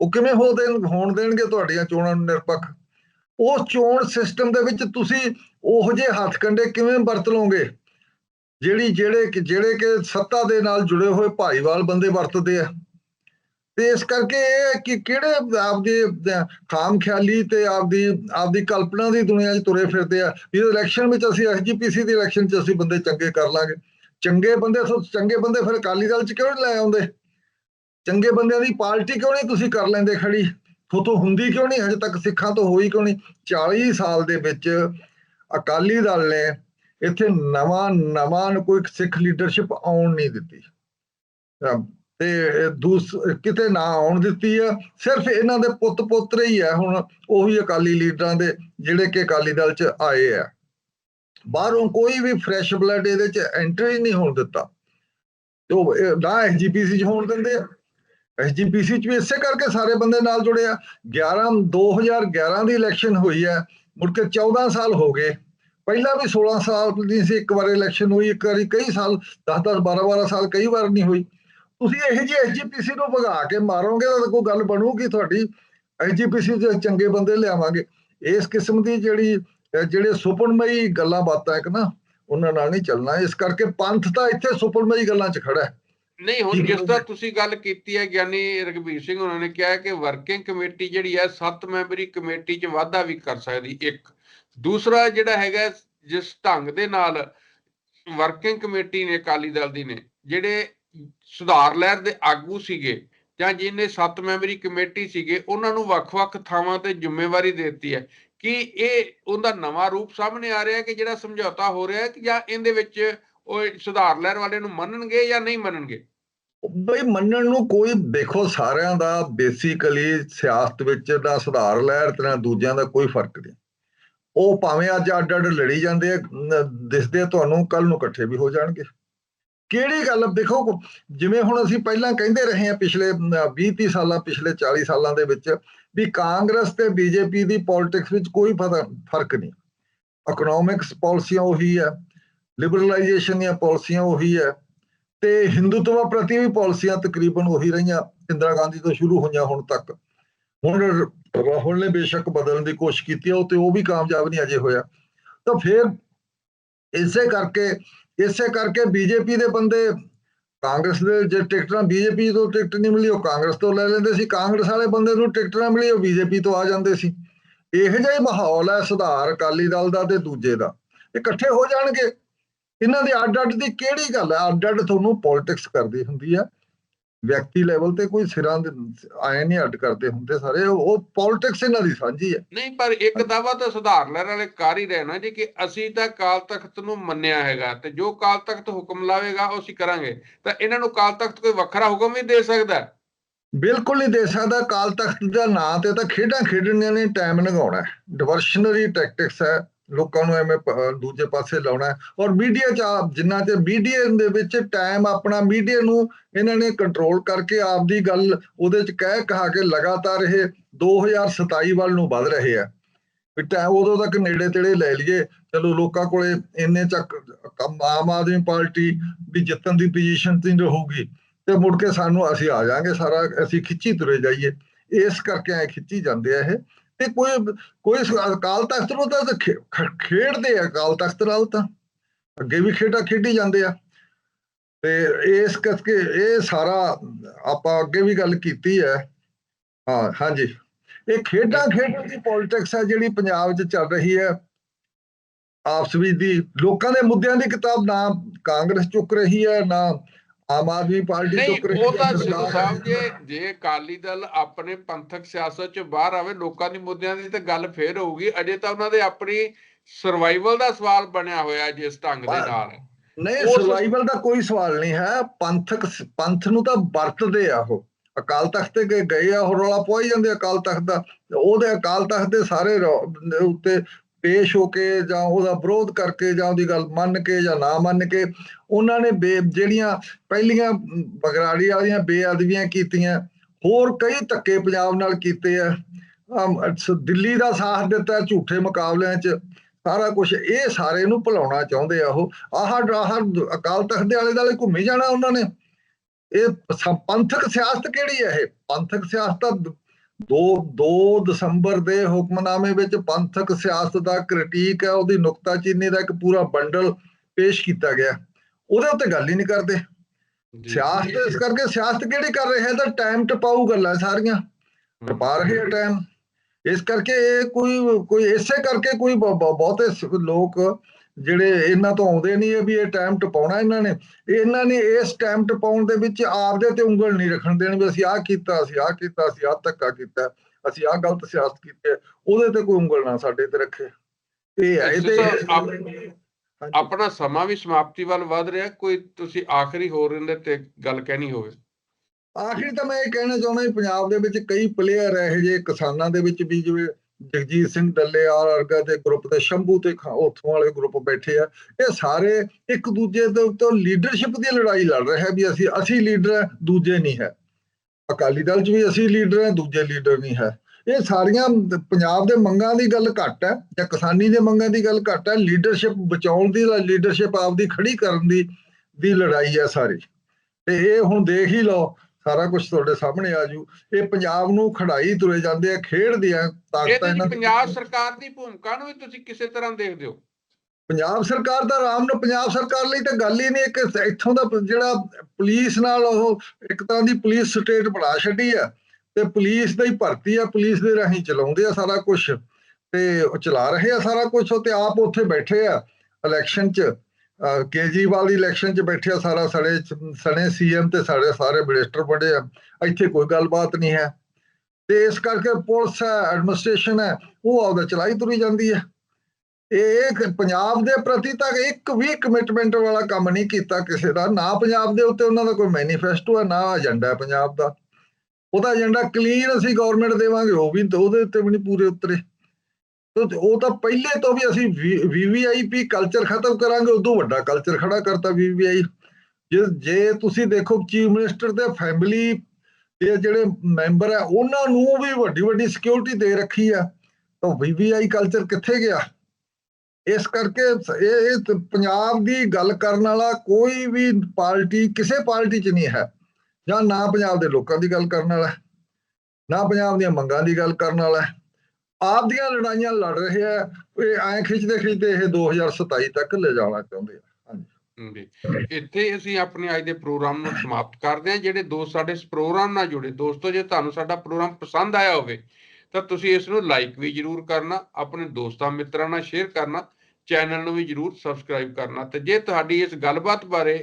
ਉਹ ਕਿਵੇਂ ਹੋ ਦੇਣ, ਹੋਣ ਦੇਣਗੇ ਤੁਹਾਡੀਆਂ ਚੋਣਾਂ ਨੂੰ ਨਿਰਪੱਖ? ਉਸ ਚੋਣ ਸਿਸਟਮ ਦੇ ਵਿੱਚ ਤੁਸੀਂ ਉਹੋ ਜਿਹੇ ਹੱਥਕੰਡੇ ਕਿਵੇਂ ਵਰਤ ਲਓਗੇ? ਜਿਹੜੀ, ਜਿਹੜੇ ਕਿ- ਜਿਹੜੇ ਕਿ ਸੱਤਾ ਦੇ ਨਾਲ ਜੁੜੇ ਹੋਏ ਭਾਈਵਾਲ ਬੰਦੇ ਵਰਤਦੇ ਆ। ਤੇ ਇਸ ਕਰਕੇ ਇਹ ਹੈ ਕਿ ਕਿਹੜੇ ਆਪਦੇ ਖਾਮ ਖਿਆਲੀ ਤੇ ਆਪਦੀ ਆਪਦੀ ਕਲਪਨਾ ਦੀ ਦੁਨੀਆ 'ਚ ਤੁਰੇ ਫਿਰਦੇ ਆ ਵੀ ਇਲੈਕਸ਼ਨ ਵਿੱਚ ਅਸੀਂ ਐਸਜੀਪੀਸੀ ਦੀ ਇਲੈਕਸ਼ਨ 'ਚ ਅਸੀਂ ਬੰਦੇ ਚੰਗੇ ਕਰ ਲਾਂਗੇ। ਚੰਗੇ ਬੰਦੇ ਚੰਗੇ ਬੰਦੇ ਫਿਰ ਅਕਾਲੀ ਦਲ 'ਚ ਕਿਉਂ ਨਹੀਂ ਲੈ ਆਉਂਦੇ? ਚੰਗੇ ਬੰਦਿਆਂ ਦੀ ਪਾਰਟੀ ਕਿਉਂ ਨਹੀਂ ਤੁਸੀਂ ਕਰ ਲੈਂਦੇ ਖੜੀ? ਥੋਤੋਂ ਹੁੰਦੀ ਕਿਉਂ ਨਹੀਂ ਹਜੇ ਤੱਕ ਸਿੱਖਾਂ ਤੋਂ ਹੋਈ ਕਿਉਂ ਨਹੀਂ 40 ਸਾਲ ਦੇ ਵਿੱਚ ਅਕਾਲੀ ਦਲ ਨੇ ਇੱਥੇ ਨਵਾਂ ਨਵਾਂ ਕੋਈ ਸਿੱਖ ਲੀਡਰਸ਼ਿਪ ਆਉਣ ਨਹੀਂ ਦਿੱਤੀ। ਤੇ ਦੂਸ, ਕਿਤੇ ਨਾ ਆਉਣ ਦਿੱਤੀ ਆ, ਸਿਰਫ ਇਹਨਾਂ ਦੇ ਪੁੱਤ ਪੋਤਰੇ ਹੀ ਆ, ਹੁਣ ਉਹੀ ਅਕਾਲੀ ਲੀਡਰਾਂ ਦੇ ਜਿਹੜੇ ਕਿ ਅਕਾਲੀ ਦਲ ਚ ਆਏ ਆ। ਬਾਹਰੋਂ ਕੋਈ ਵੀ ਫਰੈਸ਼ ਬਲੱਡ ਇਹਦੇ ਚ ਐਂਟਰੀ ਨਹੀਂ ਹੋਣ ਦਿੱਤਾ। ਤੇ ਉਹ, ਇਹ ਨਾ ਐਸਜੀਪੀਸੀ ਚ ਹੋਣ ਦਿੰਦੇ ਆ। ਐਸਜੀਪੀਸੀ ਚ ਵੀ ਇਸੇ ਕਰਕੇ ਸਾਰੇ ਬੰਦੇ ਨਾਲ ਜੁੜੇ ਆ। 11 2011 ਦੀ ਇਲੈਕਸ਼ਨ ਹੋਈ ਹੈ ਮੁੜ ਕੇ 14 ਸਾਲ ਹੋ ਗਏ। ਪਹਿਲਾਂ ਵੀ 16 ਸਾਲ ਦੀ ਸੀ, ਇੱਕ ਵਾਰ ਇਲੈਕਸ਼ਨ ਹੋਈ, ਇੱਕ ਵਾਰੀ ਕਈ ਸਾਲ 10 10 12 12 ਸਾਲ ਕਈ ਵਾਰ ਨਹੀਂ ਹੋਈ। ਤੁਸੀਂ ਇਹ ਜੀ ਐਸਜੀਪੀਸੀ ਨੂੰ ਭਗਾ ਕੇ ਮਾਰੋਗੇ ਤਾਂ ਕੋਈ ਗੱਲ ਬਣੂਗੀ ਤੁਹਾਡੀ। ਐਸਜੀਪੀਸੀ ਦੇ ਚੰਗੇ ਬੰਦੇ ਲਿਆਵਾਂਗੇ। ਇਸ ਕਿਸਮ ਦੀ ਜਿਹੜੀ ਜਿਹੜੇ ਸੁਪਨਮਈ ਗੱਲਾਂ ਬਾਤਾਂ ਇੱਕ ਨਾ, ਉਹਨਾਂ ਨਾਲ ਨਹੀਂ ਚੱਲਣਾ। ਇਸ ਕਰਕੇ ਪੰਥ ਤਾਂ ਇੱਥੇ ਸੁਪਨਮਈ ਗੱਲਾਂ 'ਚ ਖੜਾ ਹੈ। ਨਹੀਂ ਹੁਣ ਜਿਸ ਤਰ੍ਹਾਂ? ਤੁਸੀਂ ਗੱਲ ਕੀਤੀ ਹੈ ਗਿਆਨੀ ਰਗਵੀਰ ਸਿੰਘ ਉਹਨਾਂ ਨੇ ਕਿਹਾ ਕਿ ਵਰਕਿੰਗ ਕਮੇਟੀ ਜਿਹੜੀ ਹੈ 7 ਮੈਂਬਰੀ ਕਮੇਟੀ 'ਚ ਵਾਧਾ ਵੀ ਕਰ ਸਕਦੀ ਇੱਕ ਦੂਸਰਾ ਜਿਹੜਾ ਹੈਗਾ ਜਿਸ ਢੰਗ ਦੇ ਨਾਲ ਵਰਕਿੰਗ ਕਮੇਟੀ ਨੇ ਅਕਾਲੀ ਦਲ ਦੀ ਨੇ ਜਿਹੜੇ ਸੁਧਾਰ ਲਹਿਰ ਦੇ ਆਗੂ ਸੀਗੇ ਜਾਂ ਜਿਹਨੇ 7 ਮੈਂਬਰੀ ਕਮੇਟੀ ਸੀਗੇ ਉਹਨਾਂ ਨੂੰ ਵੱਖ-ਵੱਖ ਥਾਵਾਂ ਤੇ ਜ਼ਿੰਮੇਵਾਰੀ ਦਿੱਤੀ ਹੈ ਕਿ ਇਹ ਉਹਦਾ ਨਵਾਂ ਰੂਪ ਸਾਹਮਣੇ ਆ ਰਿਹਾ ਹੈ ਕਿ ਜਿਹੜਾ ਸਮਝੌਤਾ ਹੋ ਰਿਹਾ ਹੈ ਕਿ ਜਾਂ ਇਹਦੇ ਵਿੱਚ ਉਹ ਸੁਧਾਰ ਲਹਿਰ ਵਾਲੇ ਨੂੰ ਮੰਨਣਗੇ ਜਾਂ ਨਹੀਂ ਮੰਨਣਗੇ? ਬਈ ਮੰਨਣ ਨੂੰ ਕੋਈ, ਦੇਖੋ ਸਾਰਿਆਂ ਦਾ ਬੇਸਿਕਲੀ ਸਿਆਸਤ ਵਿੱਚ ਦਾ ਸੁਧਾਰ ਲਹਿਰ ਤੇ ਦੂਜਿਆਂ ਦਾ ਕੋਈ ਫ਼ਰਕ ਨਹੀਂ। ਉਹ ਭਾਵੇਂ ਅੱਜ ਅੱਡ ਅੱਡ ਲੜੀ ਜਾਂਦੇ ਦਿਸਦੇ ਤੁਹਾਨੂੰ ਕੱਲ ਨੂੰ ਇਕੱਠੇ ਵੀ ਹੋ ਜਾਣਗੇ। ਕਿਹੜੀ ਗੱਲ, ਦੇਖੋ, ਜਿਵੇਂ ਹੁਣ ਅਸੀਂ ਪਹਿਲਾਂ ਕਹਿੰਦੇ ਰਹੇ ਹਾਂ ਪਿਛਲੇ 20 30 ਸਾਲਾਂ, ਪਿਛਲੇ 40 ਸਾਲਾਂ ਦੇ ਵਿੱਚ ਵੀ ਕਾਂਗਰਸ ਤੇ ਬੀਜੇਪੀ ਦੀ ਪੋਲਿਟਿਕਸ ਵਿੱਚ ਕੋਈ ਫ਼ਰਕ ਫ਼ਰਕ ਨਹੀਂ। ਇਕਨੋਮਿਕਸ ਪਾਲਿਸੀਆਂ ਉਹੀ ਹੈ। ਲਿਬਰਲਾਈਜੇਸ਼ਨ ਦੀਆਂ ਪਾਲਿਸੀਆਂ ਉਹੀ ਹੈ ਤੇ ਹਿੰਦੂਤਵ ਪ੍ਰਤੀ ਵੀ ਪਾਲਿਸੀਆਂ ਤਕਰੀਬਨ ਉਹੀ ਰਹੀਆਂ, ਇੰਦਰਾ ਗਾਂਧੀ ਤੋਂ ਸ਼ੁਰੂ ਹੋਈਆਂ ਹੁਣ ਤੱਕ। ਹੁਣ ਰਾਹੁਲ ਨੇ ਬੇਸ਼ੱਕ ਬਦਲਣ ਦੀ ਕੋਸ਼ਿਸ਼ ਕੀਤੀ ਹੈ ਉਹ ਤੇ ਉਹ ਵੀ ਕਾਮਯਾਬ ਨਹੀਂ ਅਜੇ ਹੋਇਆ। ਤਾਂ ਫਿਰ ਇਸੇ ਕਰਕੇ ਇਸੇ ਕਰਕੇ ਬੀਜੇਪੀ ਦੇ ਬੰਦੇ ਕਾਂਗਰਸ ਦੇ ਜੇ ਟਿਕਟਾਂ ਬੀਜੇਪੀ ਤੋਂ ਟਿਕਟ ਨਹੀਂ ਮਿਲੀ, ਉਹ ਕਾਂਗਰਸ ਤੋਂ ਲੈ ਲੈਂਦੇ ਸੀ। ਕਾਂਗਰਸ ਵਾਲੇ ਬੰਦੇ ਨੂੰ ਟਿਕਟ ਨਾ ਮਿਲੀ, ਉਹ ਬੀਜੇਪੀ ਤੋਂ ਆ ਜਾਂਦੇ ਸੀ। ਇਹੋ ਜਿਹਾ ਹੀ ਮਾਹੌਲ ਹੈ, ਸੁਧਾਰ ਅਕਾਲੀ ਦਲ ਦਾ ਤੇ ਦੂਜੇ ਦਾ। ਇਕੱਠੇ ਹੋ ਜਾਣਗੇ। ਇਹਨਾਂ ਦੀ ਅੱਡ ਅੱਡ ਦੀ ਕਿਹੜੀ ਗੱਲ ਹੈ ਅੱਡ ਅੱਡ ਤੁਹਾਨੂੰ ਪੋਲਿਟਿਕਸ ਕਰਦੀ ਹੁੰਦੀ ਹੈ ਵਿਅਕਤੀ ਲੈਵਲ ਤੇ ਕੋਈ ਸਿਰਾਂ ਦੇ ਆਏ ਨਹੀਂ ਅੱਡ ਕਰਦੇ ਹੁੰਦੇ ਸਾਰੇ। ਉਹ ਪੋਲਿਟਿਕਸ ਇਹਨਾਂ ਦੀ ਸਾਂਝੀ ਹੈ ਨਹੀਂ ਪਰ ਇੱਕ ਦਾਵਾ ਤਾਂ ਸੁਧਾਰ ਲਹਿਰ ਵਾਲੇ ਕਰ ਹੀ ਰਹੇ ਨਾ ਜੀ ਕਿ ਅਸੀਂ ਤਾਂ ਕਾਲ ਤਖਤ ਨੂੰ ਮੰਨਿਆ ਹੈਗਾ ਤੇ ਜੋ ਕਾਲ ਤਖਤ ਹੁਕਮ ਲਾਵੇਗਾ ਉਹ ਅਸੀਂ ਕਰਾਂਗੇ। ਤਾਂ ਇਹਨਾਂ ਨੂੰ ਕਾਲ ਤਖਤ ਕੋਈ ਵੱਖਰਾ ਹੁਕਮ ਵੀ ਦੇ ਸਕਦਾ। ਬਿਲਕੁਲ ਨਹੀਂ ਦੇ ਸਕਦਾ। ਕਾਲ ਤਖਤ ਦਾ ਨਾਂ ਤੇ ਤਾਂ ਖੇਡਾਂ ਖੇਡਣੀਆਂ ਨੇ ਟਾਈਮ ਲਗਾਉਣਾ ਡਿਵਰਸ਼ਨਰੀ ਟੈਕਟਿਕਸ ਹੈ। ਲੋਕਾਂ ਨੂੰ ਐਵੇਂ ਦੂਜੇ ਪਾਸੇ ਲਾਉਣਾ ਔਰ ਮੀਡੀਆ ਚ ਆਪ, ਜਿੰਨਾ ਚ ਮੀਡੀਆ ਦੇ ਵਿੱਚ ਟਾਈਮ ਆਪਣਾ ਮੀਡੀਆ ਨੂੰ ਇਹਨਾਂ ਨੇ ਕੰਟਰੋਲ ਕਰਕੇ ਆਪਦੀ ਗੱਲ ਉਹਦੇ ਚ ਕਹਿ ਕਹਾ ਕੇ ਲਗਾਤਾਰ ਇਹ 2027 ਵੱਲ ਨੂੰ ਵੱਧ ਰਹੇ ਆ। ਵੀ ਟਾਈਮ ਉਦੋਂ ਤੱਕ ਨੇੜੇ ਤੇੜੇ ਲੈ ਲਈਏ। ਚਲੋ ਲੋਕਾਂ ਕੋਲੇ ਇੰਨੇ ਚੱਕ ਕੰਮ, ਆਮ ਆਦਮੀ ਪਾਰਟੀ ਵੀ ਜਿੱਤਣ ਦੀ ਪੋਜੀਸ਼ਨ ਤੇ ਰਹੂਗੀ। ਤੇ ਮੁੜ ਕੇ ਸਾਨੂੰ ਅਸੀਂ ਆ ਜਾਾਂਗੇ ਸਾਰਾ, ਅਸੀਂ ਖਿੱਚੀ ਤੁਰੇ ਜਾਈਏ। ਇਸ ਕਰਕੇ ਐ ਖਿੱਚੀ ਜਾਂਦੇ ਆ ਇਹ। ਤੇ ਕੋਈ ਕੋਈ ਅਕਾਲ ਤਖਤ ਨੂੰ ਤਾਂ ਖੇਡਦੇ ਆ ਅਕਾਲ ਤਖਤ ਨਾਲ ਤਾਂ। ਅੱਗੇ ਵੀ ਖੇਡਾਂ ਖੇਡੀ ਜਾਂਦੇ ਆ। ਤੇ ਇਸ ਕਰਕੇ ਇਹ ਸਾਰਾ ਆਪਾਂ ਅੱਗੇ ਵੀ ਗੱਲ ਕੀਤੀ ਹੈ। ਹਾਂ, ਹਾਂਜੀ। ਇਹ ਖੇਡਾਂ ਖੇਡਣ ਦੀ ਪੋਲਿਟਿਕਸ ਹੈ ਜਿਹੜੀ ਪੰਜਾਬ 'ਚ ਚੱਲ ਰਹੀ ਹੈ। ਆਪਸ ਵਿੱਚ ਦੀ ਲੋਕਾਂ ਦੇ ਮੁੱਦਿਆਂ ਦੀ ਕਿਤਾਬ ਨਾ ਕਾਂਗਰਸ ਚੁੱਕ ਰਹੀ ਹੈ, ਨਾ ਆਮ ਆਦਮੀ ਪਾਰਟੀ ਚੁੱਕ ਰਹੀ ਉਹ ਤਾਂ ਸਿੱਧੂ ਸਾਹਿਬ ਜੇ ਜੇ ਅਕਾਲੀ ਦਲ ਆਪਣੇ ਪੰਥਕ ਸਿਆਸਤ ਚ ਬਾਹਰ ਆਵੇ ਲੋਕਾਂ ਦੀ ਮੁੱਦਿਆਂ ਦੀ ਤਾਂ ਗੱਲ ਫੇਰ ਹੋਊਗੀ। ਅਜੇ ਤਾਂ ਉਹਨਾਂ ਦੇ ਆਪਣੀ ਸਰਵਾਈਵਲ ਦਾ ਸਵਾਲ ਬਣਿਆ ਹੋਇਆ ਜਿਸ ਢੰਗ ਦੇ। ਨਾਲ। ਨਹੀਂ ਸਰਵਾਈਵਲ ਦਾ ਕੋਈ ਸਵਾਲ ਨਹੀਂ ਹੈ। ਪੰਥਕ ਪੰਥ ਨੂੰ ਤਾਂ ਵਰਤਦੇ ਆ ਉਹ। ਅਕਾਲ ਤਖਤ ਤੇ ਗਏ- ਆ ਉਹ ਰੌਲਾ ਪਵਾਈ ਜਾਂਦੇ ਅਕਾਲ ਤਖਤ ਦਾ। ਤੇ ਉਹਦੇ ਅਕਾਲ ਤਖਤ ਦੇ ਸਾਰੇ ਉੱਤੇ ਪੇਸ਼ ਹੋ ਕੇ ਜਾਂ ਉਹਦਾ ਵਿਰੋਧ ਕਰਕੇ ਜਾਂ ਉਹਦੀ ਗੱਲ ਮੰਨ ਕੇ ਜਾਂ ਨਾ ਮੰਨ ਕੇ ਉਹਨਾਂ ਨੇ ਬੇ- ਜਿਹੜੀਆਂ ਪਹਿਲੀਆਂ ਬਗਰਾੜੀ ਵਾਲੀਆਂ ਬੇਅਦਬੀਆਂ ਕੀਤੀਆਂ, ਹੋਰ ਕਈ ਧੱਕੇ ਪੰਜਾਬ ਨਾਲ ਕੀਤੇ ਆ। ਦਿੱਲੀ ਦਾ ਸਾਥ ਦਿੱਤਾ ਝੂਠੇ ਮੁਕਾਬਲਿਆਂ 'ਚ। ਸਾਰਾ ਕੁਝ ਇਹ ਸਾਰੇ ਨੂੰ ਭੁਲਾਉਣਾ ਚਾਹੁੰਦੇ ਆ ਉਹ। ਆਹ ਆਹ ਅਕਾਲ ਤਖਤ ਦੇ ਆਲੇ ਦੁਆਲੇ ਘੁੰਮੀ ਜਾਣਾ ਉਹਨਾਂ ਨੇ। ਇਹ ਪੰਥਕ ਸਿਆਸਤ ਕਿਹੜੀ ਹੈ ਇਹ? ਪੰਥਕ ਸਿਆਸਤ 2 2 ਦਸੰਬਰ ਦੇ ਹੁਕਮਨਾਮੇ ਵਿੱਚ ਪੰਥਕ ਸਿਆਸਤ ਦਾ ਕ੍ਰਿਟੀਕ ਹੈ ਉਹਦੀ ਨੁਕਤਾਚੀਨੀ ਦਾ ਇੱਕ ਪੂਰਾ ਬੰਡਲ ਪੇਸ਼ ਕੀਤਾ ਗਿਆ। ਉਹਦੇ ਉੱਤੇ ਗੱਲ ਹੀ ਨਹੀਂ ਕਰਦੇ। ਸਿਆਸਤ ਇਸ ਕਰਕੇ ਸਿਆਸਤ ਕਿਹੜੀ ਕਰ ਰਹੇ ਹੈ? ਤਾਂ ਟਾਈਮ ਟਪਾਊ ਗੱਲਾਂ ਸਾਰੀਆਂ। ਟਪਾ ਰਹੇ ਆ ਟਾਈਮ ਇਸ ਕਰਕੇ ਇਹ ਕੋਈ ਕੋਈ ਇਸੇ ਕਰਕੇ ਕੋਈ ਬਹੁਤੇ ਲੋਕ ਜਿਹੜੇ ਇਹਨਾਂ ਤੋਂ ਆਉਂਦੇ ਨਹੀਂ ਵੀ ਇਹ ਟਾਈਮ ਟਪਾਉਣਾ ਇਹਨਾਂ ਨੇ ਇਹਨਾਂ ਨੇ ਇਸ ਟਾਈਮ ਟਪਾਉਣ ਦੇ ਵਿੱਚ ਆਪਦੇ ਤੇ ਉਂਗਲ ਨਹੀਂ ਰੱਖਣ ਦੇਣੀ ਵੀ ਅਸੀਂ ਆਹ ਕੀਤਾ ਅਸੀਂ ਆਹ ਕੀਤਾ ਅਸੀਂ ਆਹ ਧੱਕਾ ਕੀਤਾ ਅਸੀਂ ਆਹ ਗਲਤ ਸਿਆਸਤ ਕੀਤੀ ਉਹਦੇ ਤੇ ਕੋਈ ਉਂਗਲ ਨਾ ਸਾਡੇ ਤੇ ਰੱਖੇ ਇਹ ਹੈ ਇਹ ਤੇ ਸਰ, ਆਪ- ਹਾਂਜੀ। ਆਪਣਾ ਸਮਾਂ ਵੀ ਸਮਾਪਤੀ ਵੱਲ ਵੱਧ ਰਿਹਾ ਕੋਈ ਤੁਸੀਂ ਆਖਰੀ ਹੋਰ ਇਹਦੇ ਤੇ ਗੱਲ ਕਹਿਣੀ ਹੋਵੇ ਆਖਿਰ ਤਾਂ ਮੈਂ ਇਹ ਕਹਿਣਾ ਚਾਹੁੰਦਾ ਪੰਜਾਬ ਦੇ ਵਿੱਚ ਕਈ ਪਲੇਅਰ ਇਹੋ ਜਿਹੇ ਕਿਸਾਨਾਂ ਦੇ ਵਿੱਚ ਵੀ ਜਿਵੇਂ ਜਗਜੀਤ ਸਿੰਘ ਡੱਲੇਆਲ ਵਰਗਾ ਦੇ ਗਰੁੱਪ ਦੇ ਸ਼ੰਭੂ ਤੇ ਉੱਥੋਂ ਵਾਲੇ ਗਰੁੱਪ ਬੈਠੇ ਆ। ਇਹ ਸਾਰੇ ਇੱਕ ਦੂਜੇ ਦੇ ਉੱਤੇ ਲੀਡਰਸ਼ਿਪ ਦੀ ਲੜਾਈ ਲੜ ਰਹੇ ਆ ਵੀ ਅਸੀਂ ਅਸੀਂ ਲੀਡਰ ਹੈ ਦੂਜੇ ਨਹੀਂ ਹੈ। ਅਕਾਲੀ ਦਲ 'ਚ ਵੀ ਅਸੀਂ ਲੀਡਰ ਹੈ ਦੂਜੇ ਲੀਡਰ ਨਹੀਂ ਹੈ। ਇਹ ਸਾਰੀਆਂ ਪੰਜਾਬ ਦੇ ਮੰਗਾਂ ਦੀ ਗੱਲ ਘੱਟ ਹੈ ਜਾਂ ਕਿਸਾਨੀ ਦੇ ਮੰਗਾਂ ਦੀ ਗੱਲ ਘੱਟ ਹੈ। ਲੀਡਰਸ਼ਿਪ ਬਚਾਉਣ ਦੀ ਲੀਡਰਸ਼ਿਪ ਆਪਦੀ ਖੜੀ ਕਰਨ ਦੀ ਦੀ ਲੜਾਈ ਹੈ ਸਾਰੀ। ਤੇ ਇਹ ਹੁਣ ਦੇਖ ਹੀ ਲਓ ਸਾਰਾ ਕੁਝ ਤੁਹਾਡੇ ਸਾਹਮਣੇ ਆ ਜੂ। ਇਹ ਪੰਜਾਬ ਨੂੰ ਖੜਾਈ ਤੁਰੇ ਜਾਂਦੇ ਆ ਖੇਡਦੇ ਆ ਤਾਕਤਾਂ ਇਹਨਾਂ ਪੰਜਾਬ ਸਰਕਾਰ ਦੀ ਭੂਮਿਕਾ ਨੂੰ ਵੀ ਤੁਸੀਂ ਕਿਸੇ ਤਰ੍ਹਾਂ ਦੇਖਦੇ ਹੋ? ਪੰਜਾਬ ਸਰਕਾਰ ਦਾ ਆਰਾਮ ਨਾਲ ਪੰਜਾਬ ਸਰਕਾਰ ਲਈ ਤਾਂ ਗੱਲ ਹੀ ਨਹੀਂ ਕਿ ਇੱਥੋਂ ਦਾ ਜਿਹੜਾ ਪੁਲਿਸ ਨਾਲ ਉਹ ਇੱਕ ਤਰ੍ਹਾਂ ਦੀ ਪੁਲਿਸ ਸਟੇਟ ਬਣਾ ਛੱਡੀ ਆ। ਤੇ ਪੁਲਿਸ ਦਾ ਹੀ ਭਰਤੀ ਆ ਪੁਲਿਸ ਦੇ ਰਾਹੀਂ ਚਲਾਉਂਦੇ ਆ ਸਾਰਾ ਕੁਝ ਤੇ ਉਹ ਚਲਾ ਰਹੇ ਆ ਸਾਰਾ ਕੁਝ ਤੇ ਆਪ ਉੱਥੇ ਬੈਠੇ ਆ ਇਲੈਕਸ਼ਨ 'ਚ। ਅਹ ਇਲੈਕਸ਼ਨ 'ਚ ਬੈਠਿਆ ਸਾਰਾ ਸੜੇ ਸਣੇ ਸੀਐਮ ਤੇ ਸਾਡੇ ਸਾਰੇ ਮਿਨਿਸਟਰ ਬਣੇ ਆ, ਇੱਥੇ ਕੋਈ ਗੱਲਬਾਤ ਨਹੀਂ ਹੈ। ਤੇ ਇਸ ਕਰਕੇ ਪੁਲਿਸ ਹੈ ਐਡਮਿਨਿਸਟ੍ਰੇਸ਼ਨ ਹੈ, ਉਹ ਆਪਦਾ ਚਲਾਈ ਤੁਰੀ ਜਾਂਦੀ ਹੈ। ਇਹ ਇੱਕ ਪੰਜਾਬ ਦੇ ਪ੍ਰਤੀ ਤਾਂ ਇੱਕ ਵੀ ਕਮਿਟਮੈਂਟ ਵਾਲਾ ਕੰਮ ਨਹੀਂ ਕੀਤਾ ਕਿਸੇ ਦਾ, ਨਾ ਪੰਜਾਬ ਦੇ ਉੱਤੇ ਉਹਨਾਂ ਦਾ ਕੋਈ ਮੈਨੀਫੈਸਟੋ ਹੈ, ਨਾ ਏਜੰਡਾ ਹੈ ਪੰਜਾਬ ਦਾ। ਉਹਦਾ ਏਜੰਡਾ ਕਲੀਨ ਅਸੀਂ ਗਵਰਨਮੈਂਟ ਦੇਵਾਂਗੇ, ਉਹ ਵੀ ਤਾਂ ਉਹਦੇ ਉੱਤੇ ਵੀ ਨਹੀਂ ਪੂਰੇ ਉਤਰੇ। ਉਹ ਤਾਂ ਪਹਿਲੇ ਤੋਂ ਵੀ ਅਸੀਂ ਵੀਵੀਆਈਪੀ ਕਲਚਰ ਖਤਮ ਕਰਾਂਗੇ, ਉਦੋਂ ਵੱਡਾ ਕਲਚਰ ਖੜਾ ਕਰਤਾ ਵੀਵੀਆਈ ਜੇ ਜੇ ਤੁਸੀਂ ਦੇਖੋ ਚੀਫ ਮਿਨਿਸਟਰ ਦੇ ਫੈਮਿਲੀ ਦੇ ਜਿਹੜੇ ਮੈਂਬਰ ਹੈ ਉਹਨਾਂ ਨੂੰ ਵੀ ਵੱਡੀ ਵੱਡੀ ਸਿਕਿਉਰਿਟੀ ਦੇ ਰੱਖੀ ਆ, ਤਾਂ ਵੀਵੀਆਈ ਕਲਚਰ ਕਿੱਥੇ ਗਿਆ? ਇਸ ਕਰਕੇ ਇਹ ਪੰਜਾਬ ਦੀ ਗੱਲ ਕਰਨ ਵਾਲਾ ਕੋਈ ਵੀ ਪਾਰਟੀ, ਕਿਸੇ ਪਾਰਟੀ 'ਚ ਨਹੀਂ ਹੈ, ਜਾਂ ਨਾ ਪੰਜਾਬ ਦੇ ਲੋਕਾਂ ਦੀ ਗੱਲ ਕਰਨ ਵਾਲਾ, ਨਾ ਪੰਜਾਬ ਦੀਆਂ ਮੰਗਾਂ ਦੀ ਗੱਲ ਕਰਨ ਵਾਲਾ। ਹੈ। ਆਪ ਦੀਆਂ ਲੜਾਈਆਂ ਲੜ ਰਹੇ ਆ ਇਹ ਐਂ ਖਿੱਚਦੇ ਖਿੱਚਦੇ ਇਹ 2027 ਤੱਕ ਲੈ ਜਾਣਾ ਚਾਹੁੰਦੇ ਆ ਹਾਂਜੀ ਜੀ ਇੱਥੇ ਅਸੀਂ ਆਪਣੇ ਅੱਜ ਦੇ ਪ੍ਰੋਗਰਾਮ ਨੂੰ ਸਮਾਪਤ ਕਰਦੇ ਹਾਂ ਜਿਹੜੇ ਦੋਸਤ ਸਾਡੇ ਇਸ ਪ੍ਰੋਗਰਾਮ ਨਾਲ ਜੁੜੇ ਦੋਸਤੋ ਜੇ ਤੁਹਾਨੂੰ ਸਾਡਾ ਪ੍ਰੋਗਰਾਮ ਪਸੰਦ ਆਇਆ ਹੋਵੇ ਤਾਂ ਤੁਸੀਂ ਇਸ ਨੂੰ ਲਾਈਕ ਵੀ ਜਰੂਰ ਕਰਨਾ ਆਪਣੇ ਦੋਸਤਾਂ ਮਿੱਤਰਾਂ ਨਾਲ ਸ਼ੇਅਰ ਕਰਨਾ ਚੈਨਲ ਨੂੰ ਵੀ ਜਰੂਰ ਸਬਸਕ੍ਰਾਈਬ ਕਰਨਾ ਤੇ ਜੇ ਤੁਹਾਡੀ ਇਸ ਗੱਲਬਾਤ ਬਾਰੇ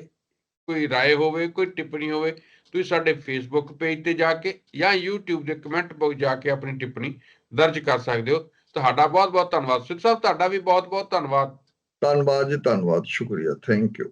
ਕੋਈ رائے ਹੋਵੇ ਕੋਈ ਟਿੱਪਣੀ ਹੋਵੇ ਤੁਸੀਂ ਸਾਡੇ ਫੇਸਬੁੱਕ ਪੇਜ ਤੇ ਜਾ ਕੇ ਜਾਂ YouTube ਦੇ ਕਮੈਂਟ ਬਾਕਸ ਜਾ ਕੇ ਆਪਣੀ ਟਿੱਪਣੀ ਦਰਜ ਕਰ ਸਕਦੇ ਹੋ। ਤੁਹਾਡਾ ਬਹੁਤ ਬਹੁਤ ਧੰਨਵਾਦ। ਸਿੱਧ ਸਾਹਿਬ, ਤੁਹਾਡਾ ਵੀ ਬਹੁਤ ਬਹੁਤ ਧੰਨਵਾਦ। ਧੰਨਵਾਦ ਜੀ, ਧੰਨਵਾਦ। ਸ਼ੁਕਰੀਆ। Thank you